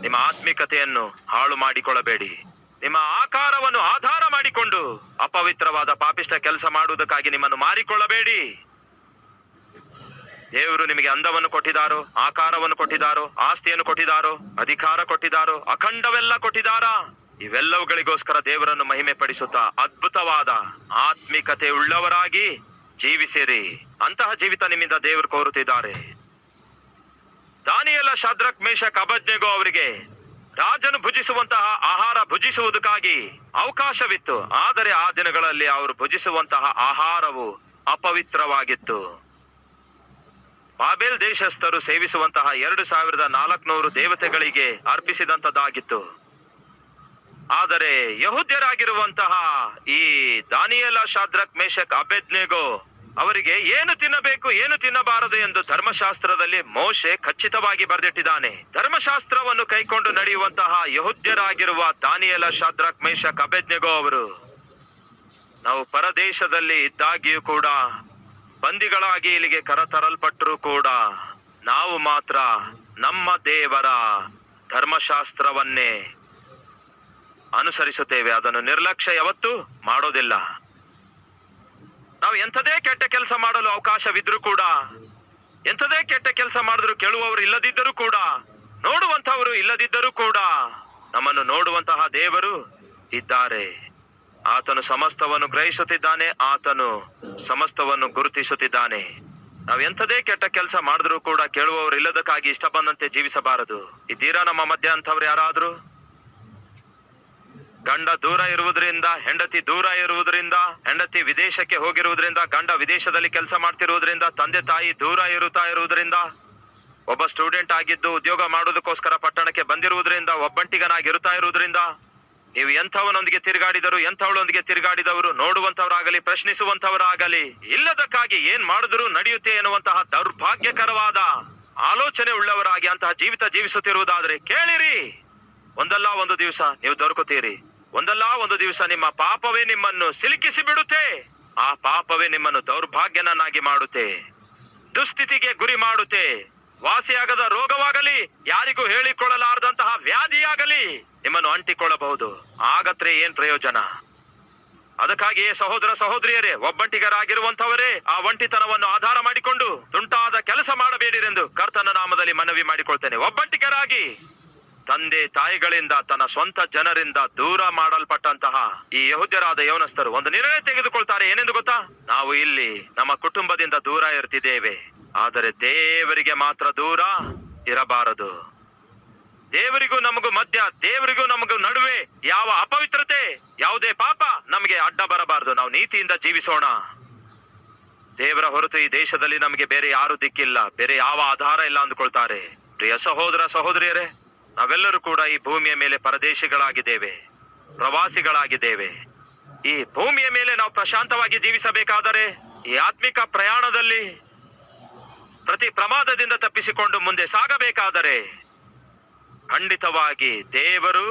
ನಿಮ್ಮ ಆತ್ಮಿಕತೆಯನ್ನು ಹಾಳು ಮಾಡಿಕೊಳ್ಳಬೇಡಿ. ನಿಮ್ಮ ಆಕಾರವನ್ನು ಆಧಾರ ಮಾಡಿಕೊಂಡು ಅಪವಿತ್ರವಾದ ಪಾಪಿಷ್ಟ ಕೆಲಸ ಮಾಡುವುದಕ್ಕಾಗಿ ನಿಮ್ಮನ್ನು ಮಾರಿಕೊಳ್ಳಬೇಡಿ. ದೇವರು ನಿಮಗೆ ಅಂದವನ್ನು ಕೊಟ್ಟಿದಾರೋ ಆಕಾರವನ್ನು ಕೊಟ್ಟಿದಾರೋ ಆಸ್ತಿಯನ್ನು ಕೊಟ್ಟಿದಾರೋ ಅಧಿಕಾರ ಕೊಟ್ಟಿದಾರೋ ಅಖಂಡವೆಲ್ಲ ಕೊಟ್ಟಿದ್ದಾರಾ? ಇವೆಲ್ಲವುಗಳಿಗೋಸ್ಕರ ದೇವರನ್ನು ಮಹಿಮೆ ಪಡಿಸುತ್ತಾ ಅದ್ಭುತವಾದ ಆತ್ಮಿಕತೆ ಉಳ್ಳವರಾಗಿ ಜೀವಿಸಿರಿ. ಅಂತಹ ಜೀವಿತ ನಿಮ್ಮಿಂದ ದೇವರು ಕೋರುತ್ತಿದ್ದಾರೆ. ದಾನಿಯಲ್ಲ ಶದ್ರಕ್ ಮೇಷಕ್ ಅಭಜ್ಞೆಗೋ ಅವರಿಗೆ ರಾಜನು ಭುಜಿಸುವಂತಹ ಆಹಾರ ಭುಜಿಸುವುದಕ್ಕಾಗಿ ಅವಕಾಶವಿತ್ತು. ಆದರೆ ಆ ದಿನಗಳಲ್ಲಿ ಅವರು ಭುಜಿಸುವಂತಹ ಆಹಾರವು ಅಪವಿತ್ರವಾಗಿತ್ತು. ಬಾಬೆಲ್ ದೇಶಸ್ಥರು ಸೇವಿಸುವಂತಹ ಎರಡು ಸಾವಿರದ ನಾಲ್ಕುನೂರು ದೇವತೆಗಳಿಗೆ ಅರ್ಪಿಸಿದಂತದ್ದಾಗಿತ್ತು ಆದರೆ ಯಹುದ್ಯರಾಗಿರುವಂತಹ ಈ ದಾನಿಯಲ, ಶಾದ್ರಕ್ ಮೇಷಕ್ ಅಬೆದ್ನೆಗೋ ಅವರಿಗೆ ಏನು ತಿನ್ನಬೇಕು, ಏನು ತಿನ್ನಬಾರದು ಎಂದು ಧರ್ಮಶಾಸ್ತ್ರದಲ್ಲಿ ಮೋಶೆ ಖಚಿತವಾಗಿ ಬರೆದಿಟ್ಟಿದ್ದಾನೆ. ಧರ್ಮಶಾಸ್ತ್ರವನ್ನು ಕೈಕೊಂಡು ನಡೆಯುವಂತಹ ಯಹುದ್ಯರಾಗಿರುವ ದಾನಿಯಲ, ಶಾದ್ರಕ್ ಮೇಷ ಕಬೆಜ್ಞೆಗೋ ಅವರು, ನಾವು ಪರದೇಶದಲ್ಲಿ ಇದ್ದಾಗಿಯೂ ಕೂಡ, ಬಂದಿಗಳಾಗಿ ಇಲ್ಲಿಗೆ ಕರತರಲ್ಪಟ್ಟರೂ ಕೂಡ, ನಾವು ಮಾತ್ರ ನಮ್ಮ ದೇವರ ಧರ್ಮಶಾಸ್ತ್ರವನ್ನೇ ಅನುಸರಿಸುತ್ತೇವೆ. ಅದನ್ನು ನಿರ್ಲಕ್ಷ್ಯ ಯಾವತ್ತೂ ಮಾಡೋದಿಲ್ಲ. ನಾವು ಎಂಥದೇ ಕೆಟ್ಟ ಕೆಲಸ ಮಾಡಲು ಅವಕಾಶವಿದ್ರೂ ಕೂಡ, ಎಂಥದೇ ಕೆಟ್ಟ ಕೆಲಸ ಮಾಡಿದ್ರು ಕೇಳುವವರು ಇಲ್ಲದಿದ್ದರೂ ಕೂಡ ನೋಡುವಂತಹವರು ಇಲ್ಲದಿದ್ದರೂ ಕೂಡ, ನಮ್ಮನ್ನು ನೋಡುವಂತಹ ದೇವರು ಇದ್ದಾರೆ. ಆತನು ಸಮಸ್ತವನ್ನು ಗ್ರಹಿಸುತ್ತಿದ್ದಾನೆ, ಆತನು ಸಮಸ್ತವನ್ನು ಗುರುತಿಸುತ್ತಿದ್ದಾನೆ. ನಾವು ಎಂಥದೇ ಕೆಟ್ಟ ಕೆಲಸ ಮಾಡಿದ್ರು ಕೂಡ ಕೇಳುವವರು ಇಲ್ಲದಕ್ಕಾಗಿ ಇಷ್ಟ ಬಂದಂತೆ ಜೀವಿಸಬಾರದು. ಇದ್ದೀರಾ ನಮ್ಮ ಮಧ್ಯ ಅಂತವ್ರು ಯಾರಾದ್ರೂ? ಗಂಡ ದೂರ ಇರುವುದರಿಂದ, ಹೆಂಡತಿ ದೂರ ಇರುವುದರಿಂದ, ಹೆಂಡತಿ ವಿದೇಶಕ್ಕೆ ಹೋಗಿರುವುದರಿಂದ, ಗಂಡ ವಿದೇಶದಲ್ಲಿ ಕೆಲಸ ಮಾಡ್ತಿರುವುದರಿಂದ, ತಂದೆ ತಾಯಿ ದೂರ ಇರುತ್ತಾ ಇರುವುದರಿಂದ, ಒಬ್ಬ ಸ್ಟೂಡೆಂಟ್ ಆಗಿದ್ದು ಉದ್ಯೋಗ ಮಾಡೋದಕ್ಕೋಸ್ಕರ ಪಟ್ಟಣಕ್ಕೆ ಬಂದಿರುವುದರಿಂದ ಒಬ್ಬಂಟಿಗನಾಗಿರುತ್ತಾ ಇರುವುದರಿಂದ, ನೀವು ಎಂಥವನೊಂದಿಗೆ ತಿರುಗಾಡಿದರು, ಎಂಥವಳೊಂದಿಗೆ ತಿರುಗಾಡಿದವರು ನೋಡುವಂತವರಾಗಲಿ ಪ್ರಶ್ನಿಸುವಂತವರಾಗಲಿ ಇಲ್ಲದಕ್ಕಾಗಿ ಏನ್ ಮಾಡಿದ್ರು ನಡೆಯುತ್ತೆ ಎನ್ನುವಂತಹ ದೌರ್ಭಾಗ್ಯಕರವಾದ ಆಲೋಚನೆ ಉಳ್ಳವರಾಗಿ ಅಂತಹ ಜೀವಿತ ಜೀವಿಸುತ್ತಿರುವುದಾದ್ರೆ ಕೇಳಿರಿ. ಒಂದಲ್ಲ ಒಂದು ದಿವಸ ನೀವು ದೊರಕುತ್ತೀರಿ. ಒಂದಲ್ಲ ಒಂದು ದಿವಸ ನಿಮ್ಮ ಪಾಪವೇ ನಿಮ್ಮನ್ನು ಸಿಲುಕಿಸಿ ಬಿಡುತ್ತೆ ಆ ಪಾಪವೇ ನಿಮ್ಮನ್ನು ದೌರ್ಭಾಗ್ಯನನ್ನಾಗಿ ಮಾಡುತ್ತೆ. ದುಸ್ಥಿತಿಗೆ ಗುರಿ ಮಾಡುತ್ತೆ. ವಾಸಿಯಾಗದ ರೋಗವಾಗಲಿ, ಯಾರಿಗೂ ಹೇಳಿಕೊಳ್ಳಲಾರದಂತಹ ವ್ಯಾಧಿಯಾಗಲಿ ನಿಮ್ಮನ್ನು ಅಂಟಿಕೊಳ್ಳಬಹುದು. ಆಗತ್ರೆ ಏನ್ ಪ್ರಯೋಜನ? ಅದಕ್ಕಾಗಿಯೇ ಸಹೋದರ ಸಹೋದರಿಯರೇ ಒಬ್ಬಂಟಿಗರಾಗಿರುವಂತವರೇ ಆ ಒಂಟಿತನವನ್ನು ಆಧಾರ ಮಾಡಿಕೊಂಡು ತುಂಟಾದ ಕೆಲಸ ಮಾಡಬೇಡಿರೆಂದು ಕರ್ತನ ನಾಮದಲ್ಲಿ ಮನವಿ ಮಾಡಿಕೊಳ್ತೇನೆ. ಒಬ್ಬಂಟಿಗರಾಗಿ ತಂದೆ ತಾಯಿಗಳಿಂದ, ತನ್ನ ಸ್ವಂತ ಜನರಿಂದ ದೂರ ಮಾಡಲ್ಪಟ್ಟಂತಹ ಈ ಯಹುದ್ಯರಾದ ಯೌನಸ್ಥರು ಒಂದು ನಿರ್ಣಯ ತೆಗೆದುಕೊಳ್ತಾರೆ. ಏನೆಂದು ಗೊತ್ತಾ? ನಾವು ಇಲ್ಲಿ ನಮ್ಮ ಕುಟುಂಬದಿಂದ ದೂರ ಇರ್ತಿದ್ದೇವೆ. ಆದರೆ ದೇವರಿಗೆ ಮಾತ್ರ ದೂರ ಇರಬಾರದು. ದೇವರಿಗೂ ನಮಗೂ ಮಧ್ಯ, ದೇವರಿಗೂ ನಮಗೂ ನಡುವೆ ಯಾವ ಅಪವಿತ್ರತೆ, ಯಾವುದೇ ಪಾಪ ನಮಗೆ ಅಡ್ಡ ಬರಬಾರದು. ನಾವು ನೀತಿಯಿಂದ ಜೀವಿಸೋಣ. ದೇವರ ಹೊರತು ಈ ದೇಶದಲ್ಲಿ ನಮಗೆ ಬೇರೆ ಯಾರು ದಿಕ್ಕಿಲ್ಲ, ಬೇರೆ ಯಾವ ಆಧಾರ ಇಲ್ಲ ಅಂದುಕೊಳ್ತಾರೆ. ಪ್ರಿಯ ಸಹೋದರ ಸಹೋದರಿಯರೇ ನಾವೆಲ್ಲರೂ ಕೂಡ ಈ ಭೂಮಿಯ ಮೇಲೆ ಪರದೇಶಿಗಳಾಗಿದ್ದೇವೆ, ಪ್ರವಾಸಿಗಳಾಗಿದ್ದೇವೆ. ಈ ಭೂಮಿಯ ಮೇಲೆ ನಾವು ಪ್ರಶಾಂತವಾಗಿ ಜೀವಿಸಬೇಕಾದರೆ ಈ ಆತ್ಮಿಕ ಪ್ರಯಾಣದಲ್ಲಿ ಪ್ರತಿ ಪ್ರಮಾದದಿಂದ ತಪ್ಪಿಸಿಕೊಂಡು ಮುಂದೆ ಸಾಗಬೇಕಾದರೆ ಖಂಡಿತವಾಗಿ ದೇವರು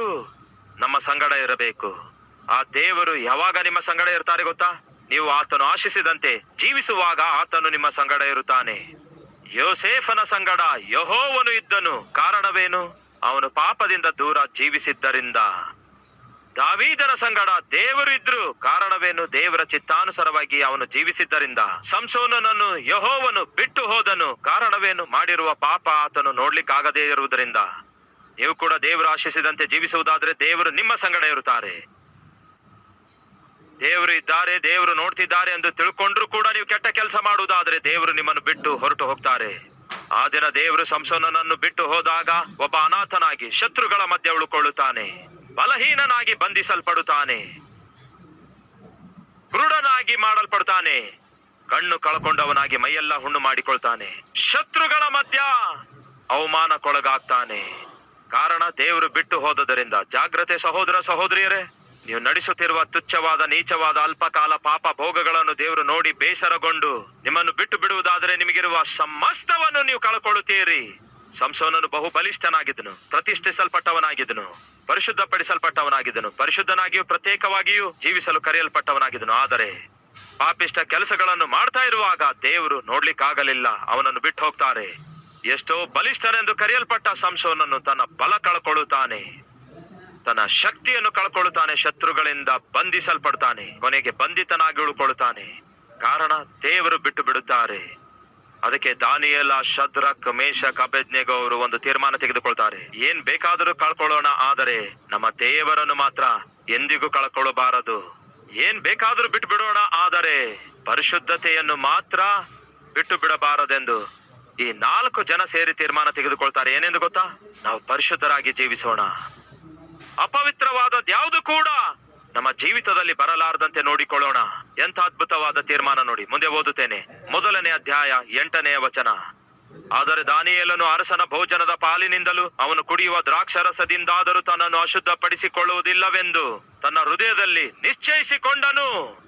ನಮ್ಮ ಸಂಗಡ ಇರಬೇಕು. ಆ ದೇವರು ಯಾವಾಗ ನಿಮ್ಮ ಸಂಗಡ ಇರ್ತಾರೆ ಗೊತ್ತಾ? ನೀವು ಆತನು ಆಶಿಸಿದಂತೆ ಜೀವಿಸುವಾಗ ಆತನು ನಿಮ್ಮ ಸಂಗಡ ಇರುತ್ತಾನೆ. ಯೋಸೇಫನ ಸಂಗಡ ಯಹೋವನು ಇದ್ದನು. ಕಾರಣವೇನು? ಅವನು ಪಾಪದಿಂದ ದೂರ ಜೀವಿಸಿದ್ದರಿಂದ ದಾವೀದರ ಸಂಗಡ ದೇವರು ಇದ್ರು. ಕಾರಣವೇನು? ದೇವರ ಚಿತ್ತಾನುಸಾರವಾಗಿ ಅವನು ಜೀವಿಸಿದ್ದರಿಂದ ಸಂಸೋನನನ್ನು ಯಹೋವನು ಬಿಟ್ಟು ಹೋದನು. ಕಾರಣವೇನು? ಮಾಡಿರುವ ಪಾಪ ಆತನು ನೋಡ್ಲಿಕ್ಕಾಗದೇ ಇರುವುದರಿಂದ. ನೀವು ಕೂಡ ದೇವರು ಆಶಿಸಿದಂತೆ ಜೀವಿಸುವುದಾದ್ರೆ ದೇವರು ನಿಮ್ಮ ಸಂಗಡ ಇರುತ್ತಾರೆ. ದೇವರು ಇದ್ದಾರೆ, ದೇವರು ನೋಡ್ತಿದ್ದಾರೆ ಎಂದು ತಿಳ್ಕೊಂಡ್ರು ಕೂಡ ನೀವು ಕೆಟ್ಟ ಕೆಲಸ ಮಾಡುವುದಾದ್ರೆ ದೇವರು ನಿಮ್ಮನ್ನು ಬಿಟ್ಟು ಹೊರಟು ಹೋಗ್ತಾರೆ. ಆ ದಿನ ದೇವರು ಸಂಸೋನನನ್ನು ಬಿಟ್ಟು ಹೋದಾಗ ಒಬ್ಬ ಅನಾಥನಾಗಿ ಶತ್ರುಗಳ ಮಧ್ಯೆ ಉಳ್ಕೊಳ್ಳುತ್ತಾನೆ, ಬಲಹೀನನಾಗಿ ಬಂಧಿಸಲ್ಪಡುತ್ತಾನೆ ಕ್ರೂಢನಾಗಿ ಮಾಡಲ್ಪಡ್ತಾನೆ ಕಣ್ಣು ಕಳ್ಕೊಂಡವನಾಗಿ ಮೈಯೆಲ್ಲ ಹುಣ್ಣು ಮಾಡಿಕೊಳ್ತಾನೆ, ಶತ್ರುಗಳ ಮಧ್ಯ ಅವಮಾನಕ್ಕೊಳಗಾಗ್ತಾನೆ. ಕಾರಣ ದೇವರು ಬಿಟ್ಟು ಹೋದದರಿಂದ ಜಾಗ್ರತೆ ಸಹೋದರ ಸಹೋದರಿಯರೇ ನೀವು ನಡೆಸುತ್ತಿರುವ ತುಚ್ಛವಾದ, ನೀಚವಾದ, ಅಲ್ಪಕಾಲ ಪಾಪ ಭೋಗಗಳನ್ನು ದೇವರು ನೋಡಿ ಬೇಸರಗೊಂಡು ನಿಮ್ಮನ್ನು ಬಿಟ್ಟು ಬಿಡುವುದಾದರೆ ನಿಮಗಿರುವ ಸಮಸ್ತವನ್ನು ನೀವು ಕಳ್ಕೊಳ್ಳುತ್ತೀರಿ. ಸಂಸೋನನು ಬಹು ಬಲಿಷ್ಠನಾಗಿದ್ದನು, ಪ್ರತಿಷ್ಠಿಸಲ್ಪಟ್ಟವನಾಗಿದ್ದನು, ಪರಿಶುದ್ಧಪಡಿಸಲ್ಪಟ್ಟವನಾಗಿದ್ದನು, ಪರಿಶುದ್ಧನಾಗಿಯೂ ಪ್ರತ್ಯೇಕವಾಗಿಯೂ ಜೀವಿಸಲು ಕರೆಯಲ್ಪಟ್ಟವನಾಗಿದ್ದನು. ಆದರೆ ಪಾಪಿಷ್ಟ ಕೆಲಸಗಳನ್ನು ಮಾಡ್ತಾ ಇರುವಾಗ ದೇವರು ನೋಡ್ಲಿಕ್ಕಾಗಲಿಲ್ಲ, ಅವನನ್ನು ಬಿಟ್ಟು ಹೋಗ್ತಾರೆ. ಎಷ್ಟೋ ಬಲಿಷ್ಠನೆಂದು ಕರೆಯಲ್ಪಟ್ಟ ಸಂಸೋನನ್ನು ತನ್ನ ಬಲ ಕಳ್ಕೊಳ್ಳುತ್ತಾನೆ. ತನ್ನ ಶಕ್ತಿಯನ್ನು ಕಳ್ಕೊಳ್ಳುತ್ತಾನೆ, ಶತ್ರುಗಳಿಂದ ಬಂಧಿಸಲ್ಪಡ್ತಾನೆ, ಕೊನೆಗೆ ಬಂಧಿತನಾಗಿ ಉಳ್ಕೊಳ್ಳುತ್ತಾನೆ. ಕಾರಣ, ದೇವರು ಬಿಟ್ಟು ಬಿಡುತ್ತಾರೆ. ಅದಕ್ಕೆ ದಾನಿಯಲ, ಶದ್ರಕ್ ಮೇಷಕ್ ಅಬೆದ್ನೆಗೋ ಅವರು ಒಂದು ತೀರ್ಮಾನ ತೆಗೆದುಕೊಳ್ತಾರೆ. ಏನ್ ಬೇಕಾದರೂ ಕಳ್ಕೊಳ್ಳೋಣ, ಆದರೆ ನಮ್ಮ ದೇವರನ್ನು ಮಾತ್ರ ಎಂದಿಗೂ ಕಳ್ಕೊಳ್ಳಬಾರದು. ಏನ್ ಬೇಕಾದರೂ ಬಿಟ್ಟು ಬಿಡೋಣ, ಆದರೆ ಪರಿಶುದ್ಧತೆಯನ್ನು ಮಾತ್ರ ಬಿಟ್ಟು ಬಿಡಬಾರದೆಂದು ಈ ನಾಲ್ಕು ಜನ ಸೇರಿ ತೀರ್ಮಾನ ತೆಗೆದುಕೊಳ್ತಾರೆ. ಏನೆಂದು ಗೊತ್ತಾ? ನಾವು ಪರಿಶುದ್ಧರಾಗಿ ಜೀವಿಸೋಣ. ಅಪವಿತ್ರವಾದದ್ದು ಯಾವುದು ಕೂಡ ನಮ್ಮ ಜೀವಿತದಲ್ಲಿ ಬರಲಾರದಂತೆ ನೋಡಿಕೊಳ್ಳೋಣ. ಎಂಥ ಅದ್ಭುತವಾದ ತೀರ್ಮಾನ ನೋಡಿ, ಮುಂದೆ ಓದುತ್ತೇನೆ. ಮೊದಲನೇ ಅಧ್ಯಾಯ ಎಂಟನೆಯ ವಚನ. ಆದರೆ ದಾನಿಯೇಲನು ಅರಸನ ಭೋಜನದ ಪಾಲಿನಿಂದಲೂ ಅವನು ಕುಡಿಯುವ ದ್ರಾಕ್ಷರಸದಿಂದಾದರೂ ತನ್ನನ್ನು ಅಶುದ್ಧಪಡಿಸಿಕೊಳ್ಳುವುದಿಲ್ಲವೆಂದು ತನ್ನ ಹೃದಯದಲ್ಲಿ ನಿಶ್ಚಯಿಸಿಕೊಂಡನು.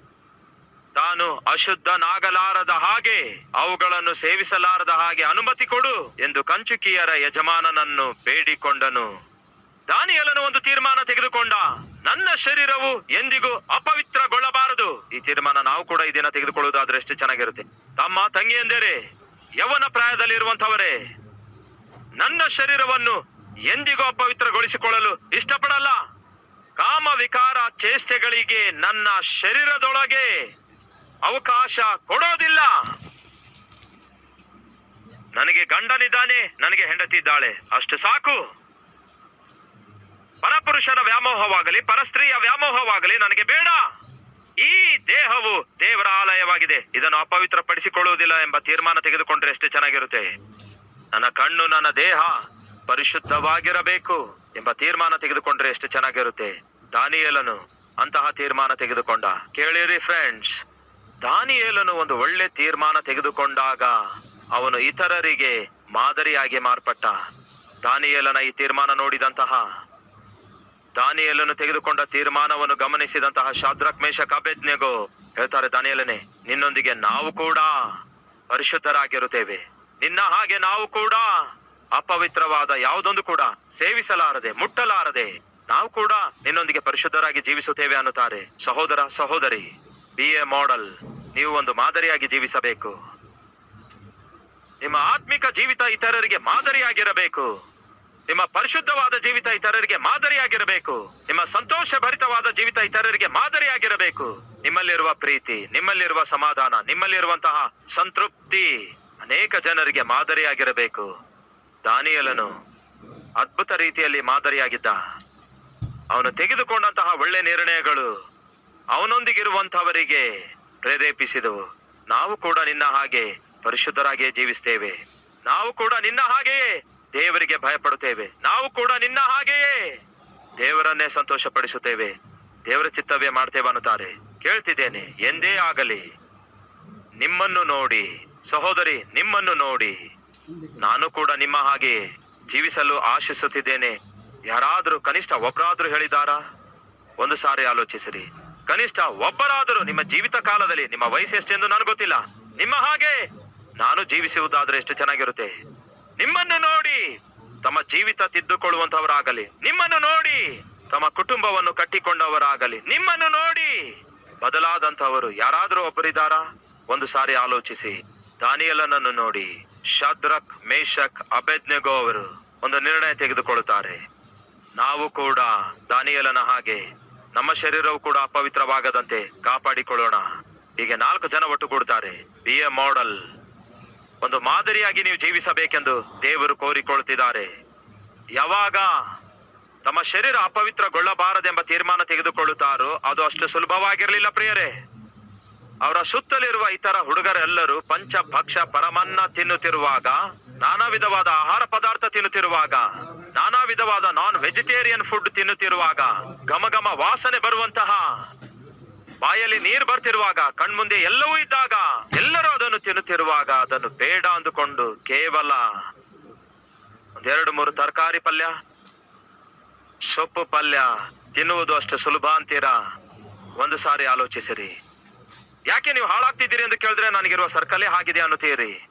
ತಾನು ಅಶುದ್ಧನಾಗಲಾರದ ಹಾಗೆ, ಅವುಗಳನ್ನು ಸೇವಿಸಲಾರದ ಹಾಗೆ ಅನುಮತಿ ಕೊಡು ಎಂದು ಕಂಚುಕಿಯರ ಯಜಮಾನನನ್ನು ಬೇಡಿಕೊಂಡನು. ದಾನಿಯಲನು ಒಂದು ತೀರ್ಮಾನ ತೆಗೆದುಕೊಂಡ. ನನ್ನ ಶರೀರವು ಎಂದಿಗೂ ಅಪವಿತ್ರಗೊಳ್ಳಬಾರದು. ಈ ತೀರ್ಮಾನ ನಾವು ಕೂಡ ಈ ದಿನ ತೆಗೆದುಕೊಳ್ಳುವುದಾದ್ರೆ ಎಷ್ಟು ಚೆನ್ನಾಗಿರುತ್ತೆ. ತಮ್ಮ ತಂಗಿಯಂದಿರೇ ಯವನ ಪ್ರಾಯದಲ್ಲಿ ಇರುವಂತವರೇ ನನ್ನ ಶರೀರವನ್ನು ಎಂದಿಗೂ ಅಪವಿತ್ರಗೊಳಿಸಿಕೊಳ್ಳಲು ಇಷ್ಟಪಡಲ್ಲ. ಕಾಮ ವಿಕಾರ ಚೇಷ್ಟೆಗಳಿಗೆ ನನ್ನ ಶರೀರದೊಳಗೆ ಅವಕಾಶ ಕೊಡೋದಿಲ್ಲ. ನನಗೆ ಗಂಡನಿದ್ದಾನೆ, ನನಗೆ ಹೆಂಡತಿ ಇದ್ದಾಳೆ. ಅಷ್ಟು ಸಾಕು. ಪರಪುರುಷನ ವ್ಯಾಮೋಹವಾಗಲಿ, ಪರಸ್ತ್ರೀಯ ವ್ಯಾಮೋಹವಾಗಲಿ ನನಗೆ ಬೇಡ. ಈ ದೇಹವು ದೇವರ ಆಲಯವಾಗಿದೆ. ಇದನ್ನು ಅಪವಿತ್ರಪಡಿಸಿಕೊಳ್ಳುವುದಿಲ್ಲ ಎಂಬ ತೀರ್ಮಾನ ತೆಗೆದುಕೊಂಡ್ರೆ ಎಷ್ಟು ಚೆನ್ನಾಗಿರುತ್ತೆ. ನನ್ನ ಕಣ್ಣು, ನನ್ನ ದೇಹ ಪರಿಶುದ್ಧವಾಗಿರಬೇಕು ಎಂಬ ತೀರ್ಮಾನ ತೆಗೆದುಕೊಂಡ್ರೆ ಎಷ್ಟು ಚೆನ್ನಾಗಿರುತ್ತೆ. ದಾನಿಯೇಲನು ಅಂತಹ ತೀರ್ಮಾನ ತೆಗೆದುಕೊಂಡ. ಕೇಳಿರಿ ಫ್ರೆಂಡ್ಸ್ ದಾನಿಯೇಲನು ಒಂದು ಒಳ್ಳೆ ತೀರ್ಮಾನ ತೆಗೆದುಕೊಂಡಾಗ ಅವನು ಇತರರಿಗೆ ಮಾದರಿಯಾಗಿ ಮಾರ್ಪಟ್ಟ. ದಾನಿಯೇಲನ ಈ ತೀರ್ಮಾನ ನೋಡಿದಂತಹ ದಾನಿಯೇಲನು ತೆಗೆದುಕೊಂಡ ತೀರ್ಮಾನವನ್ನು ಗಮನಿಸಿದಂತಹ ಶಾದ್ರಕ್, ಮೇಷಕ್, ಅಬೇದ್ನೆಗೋ ಹೇಳ್ತಾರೆ, ದಾನಿಯಲನೆ, ನಿನ್ನೊಂದಿಗೆ ನಾವು ಕೂಡ ಪರಿಶುದ್ಧರಾಗಿರುತ್ತೇವೆ. ನಿನ್ನ ಹಾಗೆ ನಾವು ಕೂಡ ಅಪವಿತ್ರವಾದ ಯಾವುದೊಂದು ಕೂಡ ಸೇವಿಸಲಾರದೆ, ಮುಟ್ಟಲಾರದೆ, ನಾವು ಕೂಡ ನಿನ್ನೊಂದಿಗೆ ಪರಿಶುದ್ಧರಾಗಿ ಜೀವಿಸುತ್ತೇವೆ ಅನ್ನುತ್ತಾರೆ. ಸಹೋದರ, ಸಹೋದರಿ ಬಿ ಎ ಮಾಡೆಲ್ ನೀವು ಒಂದು ಮಾದರಿಯಾಗಿ ಜೀವಿಸಬೇಕು. ನಿಮ್ಮ ಆತ್ಮಿಕ ಜೀವಿತ ಇತರರಿಗೆ ಮಾದರಿಯಾಗಿರಬೇಕು. ನಿಮ್ಮ ಪರಿಶುದ್ಧವಾದ ಜೀವಿತ ಇತರರಿಗೆ ಮಾದರಿಯಾಗಿರಬೇಕು. ನಿಮ್ಮ ಸಂತೋಷ ಭರಿತವಾದ ಜೀವಿತ ಇತರರಿಗೆ ಮಾದರಿಯಾಗಿರಬೇಕು. ನಿಮ್ಮಲ್ಲಿರುವ ಪ್ರೀತಿ, ನಿಮ್ಮಲ್ಲಿರುವ ಸಮಾಧಾನ, ನಿಮ್ಮಲ್ಲಿರುವಂತಹ ಸಂತೃಪ್ತಿ ಅನೇಕ ಜನರಿಗೆ ಮಾದರಿಯಾಗಿರಬೇಕು. ದಾನಿಯಲನು ಅದ್ಭುತ ರೀತಿಯಲ್ಲಿ ಮಾದರಿಯಾಗಿದ್ದ. ಅವನು ತೆಗೆದುಕೊಂಡಂತಹ ಒಳ್ಳೆ ನಿರ್ಣಯಗಳು ಅವನೊಂದಿಗಿರುವಂತಹವರಿಗೆ ಪ್ರೇರೇಪಿಸಿದವು. ನಾವು ಕೂಡ ನಿನ್ನ ಹಾಗೆ ಪರಿಶುದ್ಧರಾಗಿಯೇ ಜೀವಿಸ್ತೇವೆ. ನಾವು ಕೂಡ ನಿನ್ನ ಹಾಗೆಯೇ ದೇವರಿಗೆ ಭಯಪಡುತ್ತೇವೆ. ನಾವು ಕೂಡ ನಿನ್ನ ಹಾಗೆಯೇ. ದೇವರನ್ನೇ ಸಂತೋಷಪಡಿಸುತ್ತೇವೆ. ದೇವರ ಚಿತ್ತವೇ ಮಾಡ್ತೇವೆ ಅನ್ನುತ್ತಾರೆ. ಕೇಳ್ತಿದ್ದೇನೆ, ಎಂದೇ ಆಗಲಿ. ನಿಮ್ಮನ್ನು ನೋಡಿ, ಸಹೋದರಿ, ನಿಮ್ಮನ್ನು ನೋಡಿ. ನಾನು ಕೂಡ ನಿಮ್ಮ ಹಾಗೆ ಜೀವಿಸಲು ಆಶಿಸುತ್ತಿದ್ದೇನೆ. ಯಾರಾದರೂ ಕನಿಷ್ಠ ಒಬ್ಬರಾದರೂ ಹೇಳಿದಾರಾ ಒಂದು ಸಾರಿ ಆಲೋಚಿಸಿರಿ. ಕನಿಷ್ಠ ಒಬ್ಬರಾದರೂ ನಿಮ್ಮ ಜೀವಿತ ಕಾಲದಲ್ಲಿ ನಿಮ್ಮ ವಯಸ್ಸು ಎಷ್ಟೆಂದು ನನಗೆ ಗೊತ್ತಿಲ್ಲ. ನಿಮ್ಮ ಹಾಗೆ. ನಾನು ಜೀವಿಸುವುದಾದ್ರೆ ಎಷ್ಟು ಚೆನ್ನಾಗಿರುತ್ತೆ. ನಿಮ್ಮನ್ನು ನೋಡಿ ತಮ್ಮ ಜೀವಿತ ತಿದ್ದುಕೊಳ್ಳುವಂತವರಾಗಲಿ ನಿಮ್ಮನ್ನು ನೋಡಿ ತಮ್ಮ ಕುಟುಂಬವನ್ನು ಕಟ್ಟಿಕೊಂಡವರಾಗಲಿ. ನಿಮ್ಮನ್ನು ನೋಡಿ ಬದಲಾದಂತವರು ಯಾರಾದರೂ ಒಬ್ಬರಿದ್ದಾರಾ? ಒಂದು ಸಾರಿ ಆಲೋಚಿಸಿ. ದಾನಿಯಲನನ್ನು ನೋಡಿ ಶದ್ರಕ್ ಮೇಷಕ್ ಅಬೆದ್ನೆಗೋ ಅವರು ಒಂದು ನಿರ್ಣಯ ತೆಗೆದುಕೊಳ್ಳುತ್ತಾರೆ. ನಾವು ಕೂಡ ದಾನಿಯಲನ ಹಾಗೆ ನಮ್ಮ ಶರೀರವು ಕೂಡ ಅಪವಿತ್ರವಾಗದಂತೆ ಕಾಪಾಡಿಕೊಳ್ಳೋಣ. ಹೀಗೆ ನಾಲ್ಕು ಜನ ಒಟ್ಟುಗೂಡ್ತಾರೆ. ಬಿ ಎ ಮಾಡೆಲ್ ಒಂದು ಮಾದರಿಯಾಗಿ ನೀವು ಜೀವಿಸಬೇಕೆಂದು ದೇವರು ಕೋರಿಕೊಳ್ಳುತ್ತಿದ್ದಾರೆ. ಯಾವಾಗ ತಮ್ಮ ಶರೀರ ಅಪವಿತ್ರಗೊಳ್ಳಬಾರದೆಂಬ ತೀರ್ಮಾನ ತೆಗೆದುಕೊಳ್ಳುತ್ತಾರೋ ಅದು ಅಷ್ಟು ಸುಲಭವಾಗಿರಲಿಲ್ಲ ಪ್ರಿಯರೇ. ಅವರ ಸುತ್ತಲಿರುವ ಇತರ ಹುಡುಗರೆಲ್ಲರೂ ಪಂಚ, ಭಕ್ಷ, ಪರಮನ್ನ ತಿನ್ನುತ್ತಿರುವಾಗ, ನಾನಾ ವಿಧವಾದ ಆಹಾರ ಪದಾರ್ಥ ತಿನ್ನುತ್ತಿರುವಾಗ, ನಾನಾ ವಿಧವಾದ ನಾನ್ ವೆಜಿಟೇರಿಯನ್ ಫುಡ್ ತಿನ್ನುತ್ತಿರುವಾಗ, ಘಮ ಘಮ ವಾಸನೆ ಬರುವಂತಹ ಬಾಯಲ್ಲಿ ನೀರು ಬರ್ತಿರುವಾಗ, ಕಣ್ಮುಂದೆ ಎಲ್ಲವೂ ಇದ್ದಾಗ, ಎಲ್ಲರೂ ಅದನ್ನು ತಿನ್ನುತ್ತಿರುವಾಗ ಅದನ್ನು ಬೇಡ ಅಂದುಕೊಂಡು ಕೇವಲ ಒಂದೆರಡು ಮೂರು ತರಕಾರಿ ಪಲ್ಯ, ಸೊಪ್ಪು ಪಲ್ಯ ತಿನ್ನುವುದು ಅಷ್ಟು ಸುಲಭ ಅಂತೀರಾ? ಒಂದು ಸಾರಿ ಆಲೋಚಿಸಿರಿ. ಯಾಕೆ ನೀವು ಹಾಳಾಗ್ತಿದ್ದೀರಿ ಎಂದು ಕೇಳಿದ್ರೆ ನನಗಿರುವ ಸರ್ಕಲೇ ಆಗಿದೆ ಅನ್ನುತ್ತೀರಿ.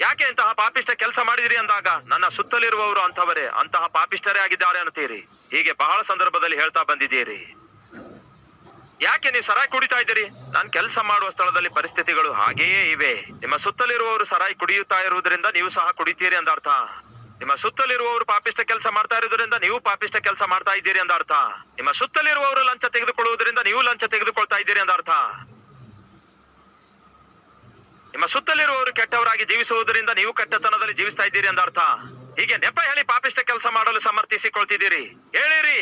ಯಾಕೆ ಇಂತಹ ಪಾಪಿಷ್ಟ ಕೆಲಸ ಮಾಡಿದಿರಿ ಅಂದಾಗ ನನ್ನ ಸುತ್ತಲಿರುವವರು ಅಂತವರೇ ಅಂತಹ ಪಾಪಿಷ್ಟರೇ ಆಗಿದ್ದಾರೆ ಅನ್ನುತ್ತೀರಿ. ಹೀಗೆ ಬಹಳ ಸಂದರ್ಭದಲ್ಲಿ ಹೇಳ್ತಾ ಬಂದಿದ್ದೀರಿ. ಯಾಕೆ ನೀವು ಸರಾಯಿ ಕುಡಿತಾ ಇದ್ದೀರಿ? ನಾನು ಕೆಲಸ ಮಾಡುವ ಸ್ಥಳದಲ್ಲಿ ಪರಿಸ್ಥಿತಿಗಳು ಹಾಗೆಯೇ ಇವೆ. ನಿಮ್ಮ ಸುತ್ತಲಿರುವವರು ಸರಾಯಿ ಕುಡಿಯುತ್ತಾ ಇರುವುದರಿಂದ ನೀವು ಸಹ ಕುಡಿತೀರಿ ಅಂತ ಅರ್ಥ ನಿಮ್ಮ ಸುತ್ತಲಿರುವವರು ಪಾಪಿಷ್ಟ ಕೆಲಸ ಮಾಡ್ತಾ ಇರುವುದರಿಂದ ನೀವು ಪಾಪಿಷ್ಟ ಕೆಲಸ ಮಾಡ್ತಾ ಇದ್ದೀರಿ ಅಂತ ಅರ್ಥ ನಿಮ್ಮ ಸುತ್ತಲಿರುವವರು ಲಂಚ ತೆಗೆದುಕೊಳ್ಳುವುದರಿಂದ ನೀವು ಲಂಚ ತೆಗೆದುಕೊಳ್ತಾ ಇದ್ದೀರಿ ಅಂತ ಅರ್ಥ ನಿಮ್ಮ ಸುತ್ತಲಿರುವವರು ಕೆಟ್ಟವರಾಗಿ ಜೀವಿಸುವುದರಿಂದ ನೀವು ಕೆಟ್ಟತನದಲ್ಲಿ ಜೀವಿಸ್ತಾ ಇದ್ದೀರಿ ಅಂತ ಅರ್ಥ ಹೀಗೆ ನೆಪ ಹೇಳಿ ಪಾಪಿಷ್ಟ ಕೆಲಸ ಮಾಡಲು ಸಮರ್ಥಿಸಿಕೊಳ್ತಿದ್ದೀರಿ. ಹೇಳಿರಿ.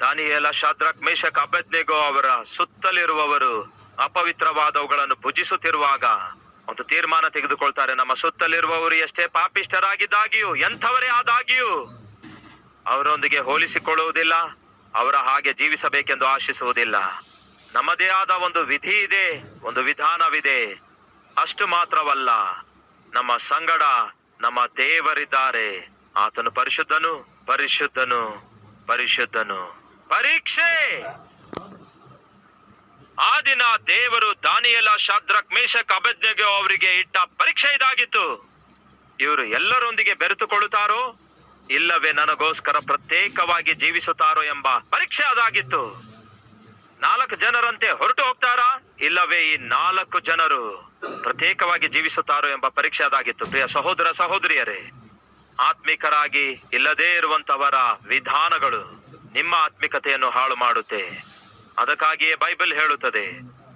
ದಾನಿಯೇಲ, ಶಾದ್ರಕ್ ಮೇಷಕ್ ಅಬೆದ್ನೆಗೋ ಅವರ ಸುತ್ತಲಿರುವವರು ಅಪವಿತ್ರವಾದವುಗಳನ್ನು ಭುಜಿಸುತ್ತಿರುವಾಗ ಒಂದು ತೀರ್ಮಾನ ತೆಗೆದುಕೊಳ್ತಾರೆ. ನಮ್ಮ ಸುತ್ತಲಿರುವವರು ಎಷ್ಟೇ ಪಾಪಿಷ್ಠರಾಗಿದ್ದಾಗಿಯೂ, ಎಂಥವರೇ ಆದಾಗಿಯೂ ಅವರೊಂದಿಗೆ ಹೋಲಿಸಿಕೊಳ್ಳುವುದಿಲ್ಲ, ಅವರ ಹಾಗೆ ಜೀವಿಸಬೇಕೆಂದು ಆಶಿಸುವುದಿಲ್ಲ. ನಮ್ಮದೇ ಆದ ಒಂದು ವಿಧಿ ಇದೆ, ಒಂದು ವಿಧಾನವಿದೆ. ಅಷ್ಟು ಮಾತ್ರವಲ್ಲ, ನಮ್ಮ ಸಂಗಡ ನಮ್ಮ ದೇವರಿದ್ದಾರೆ. ಆತನು ಪರಿಶುದ್ಧನು ಪರಿಶುದ್ಧನು ಪರಿಶುದ್ಧನು. ಪರೀಕ್ಷೆ! ಆ ದಿನ ದೇವರು ದಾನಿಯಲ, ಶಾದ್ರಕ್ ಮೇಷಕ್ ಅಭಜ್ಞೆಗೆ ಅವರಿಗೆ ಇಟ್ಟ ಪರೀಕ್ಷೆ ಇದಾಗಿತ್ತು. ಇವರು ಎಲ್ಲರೊಂದಿಗೆ ಬೆರೆತುಕೊಳ್ಳುತ್ತಾರೋ, ಇಲ್ಲವೇ ನನಗೋಸ್ಕರ ಪ್ರತ್ಯೇಕವಾಗಿ ಜೀವಿಸುತ್ತಾರೋ ಎಂಬ ಪರೀಕ್ಷೆ ಅದಾಗಿತ್ತು. ನಾಲ್ಕು ಜನರಂತೆ ಹೊರಟು ಹೋಗ್ತಾರಾ? ಇಲ್ಲವೇ ಈ ನಾಲ್ಕು ಜನರು ಪ್ರತ್ಯೇಕವಾಗಿ ಜೀವಿಸುತ್ತಾರೋ ಎಂಬ ಪರೀಕ್ಷೆ ಅದಾಗಿತ್ತು. ಪ್ರಿಯ ಸಹೋದರ ಸಹೋದರಿಯರೇ, ಆತ್ಮಿಕರಾಗಿ ಇಲ್ಲದೇ ಇರುವಂತವರ ವಿಧಾನಗಳು. ನಿಮ್ಮ ಆತ್ಮಿಕತೆಯನ್ನು ಹಾಳು ಮಾಡುತ್ತೆ. ಅದಕ್ಕಾಗಿಯೇ ಬೈಬಲ್ ಹೇಳುತ್ತದೆ,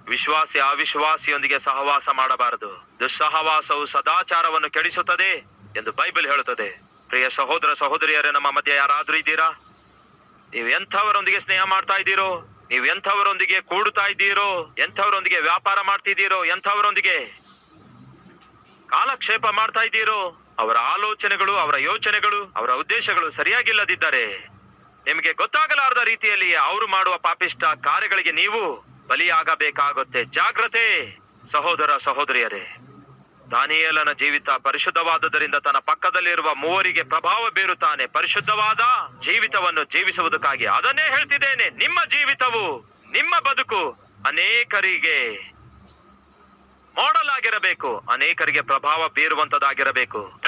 ವಿಶ್ವಾಸಿ ಅವಿಶ್ವಾಸಿಯೊಂದಿಗೆ ಸಹವಾಸ ಮಾಡಬಾರದು. ದುಸ್ಸಹವಾಸವು ಸದಾಚಾರವನ್ನು ಕೆಡಿಸುತ್ತದೆ ಎಂದು ಬೈಬಲ್ ಹೇಳುತ್ತದೆ. ಪ್ರಿಯ ಸಹೋದರ ಸಹೋದರಿಯರೇ, ನಮ್ಮ ಮಧ್ಯೆ ಯಾರಾದ್ರೂ ಇದ್ದೀರಾ? ನೀವು ಎಂಥವರೊಂದಿಗೆ ಸ್ನೇಹ ಮಾಡ್ತಾ ಇದ್ದೀರೋ? ನೀವು ಎಂಥವರೊಂದಿಗೆ ಕೂಡುತ್ತಾ ಇದ್ದೀರೋ? ಎಂಥವರೊಂದಿಗೆ ವ್ಯಾಪಾರ ಮಾಡ್ತಿದ್ದೀರೋ? ಎಂಥವರೊಂದಿಗೆ ಕಾಲಕ್ಷೇಪ ಮಾಡ್ತಾ ಇದ್ದೀರೋ? ಅವರ ಆಲೋಚನೆಗಳು, ಅವರ ಯೋಚನೆಗಳು, ಅವರ ಉದ್ದೇಶಗಳು ಸರಿಯಾಗಿಲ್ಲದಿದ್ದರೆ ನಿಮಗೆ ಗೊತ್ತಾಗಲಾರದ ರೀತಿಯಲ್ಲಿ ಅವರು ಮಾಡುವ ಪಾಪಿಷ್ಟ ಕಾರ್ಯಗಳಿಗೆ ನೀವು ಬಲಿಯಾಗಬೇಕಾಗುತ್ತೆ. ಜಾಗ್ರತೆ, ಸಹೋದರ ಸಹೋದರಿಯರೇ. ದಾನಿಯೇಲನ ಜೀವಿತ ಪರಿಶುದ್ಧವಾದದರಿಂದ ತನ್ನ ಪಕ್ಕದಲ್ಲಿರುವ ಮೂವರಿಗೆ ಪ್ರಭಾವ ಬೀರುತ್ತಾನೆ. ಪರಿಶುದ್ಧವಾದ ಜೀವಿತವನ್ನು ಜೀವಿಸುವುದಕ್ಕಾಗಿ ಅದನ್ನೇ ಹೇಳ್ತಿದ್ದೇನೆ. ನಿಮ್ಮ ಜೀವಿತವು, ನಿಮ್ಮ ಬದುಕು ಅನೇಕರಿಗೆ ಮಾಡೆಲ್ ಆಗಿರಬೇಕು ಅನೇಕರಿಗೆ ಪ್ರಭಾವ ಬೀರುವಂತದಾಗಿರಬೇಕು.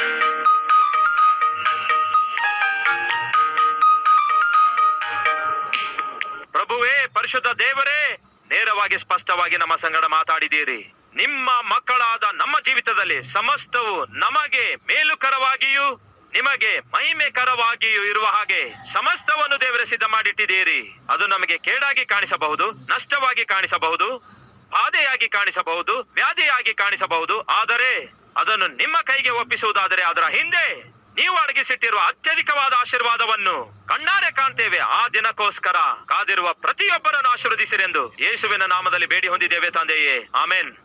ಪರಿಶುದ್ಧ ದೇವರೇ, ನೇರವಾಗಿ ಸ್ಪಷ್ಟವಾಗಿ ನಮ್ಮ ಸಂಗಡ ಮಾತಾಡಿದ್ದೀರಿ. ನಿಮ್ಮ ಮಕ್ಕಳಾದ ನಮ್ಮ ಜೀವಿತದಲ್ಲಿ ಸಮಸ್ತವು ನಮಗೆ ಮೇಲುಕರವಾಗಿಯೂ, ನಿಮಗೆ ಮಹಿಮೆಕರವಾಗಿಯೂ ಇರುವ ಹಾಗೆ ಸಮಸ್ತವನ್ನು ದೇವರೇ ಸಿದ್ಧ ಮಾಡಿಟ್ಟಿದ್ದೀರಿ ಅದು ನಮಗೆ ಕೇಡಾಗಿ ಕಾಣಿಸಬಹುದು, ನಷ್ಟವಾಗಿ ಕಾಣಿಸಬಹುದು, ಬಾಧೆಯಾಗಿ ಕಾಣಿಸಬಹುದು, ವ್ಯಾಧಿಯಾಗಿ ಕಾಣಿಸಬಹುದು. ಆದರೆ ಅದನ್ನು ನಿಮ್ಮ ಕೈಗೆ ಒಪ್ಪಿಸುವುದಾದರೆ ಅದರ ಹಿಂದೆ ನೀವು ಅಡಗಿಸಿಟ್ಟಿರುವ ಅತ್ಯಧಿಕವಾದ ಆಶೀರ್ವಾದವನ್ನು ಕಣ್ಣಾರೆ ಕಾಣ್ತೇವೆ ಆ ದಿನಕ್ಕೋಸ್ಕರ. ಕಾದಿರುವ ಪ್ರತಿಯೊಬ್ಬರನ್ನು ಆಶೀರ್ವದಿಸಿರೆಂದು ಯೇಸುವಿನ ನಾಮದಲ್ಲಿ ಬೇಡಿ ಹೊಂದಿದ್ದೇವೆ ತಂದೆಯೇ. ಆಮೇನ್.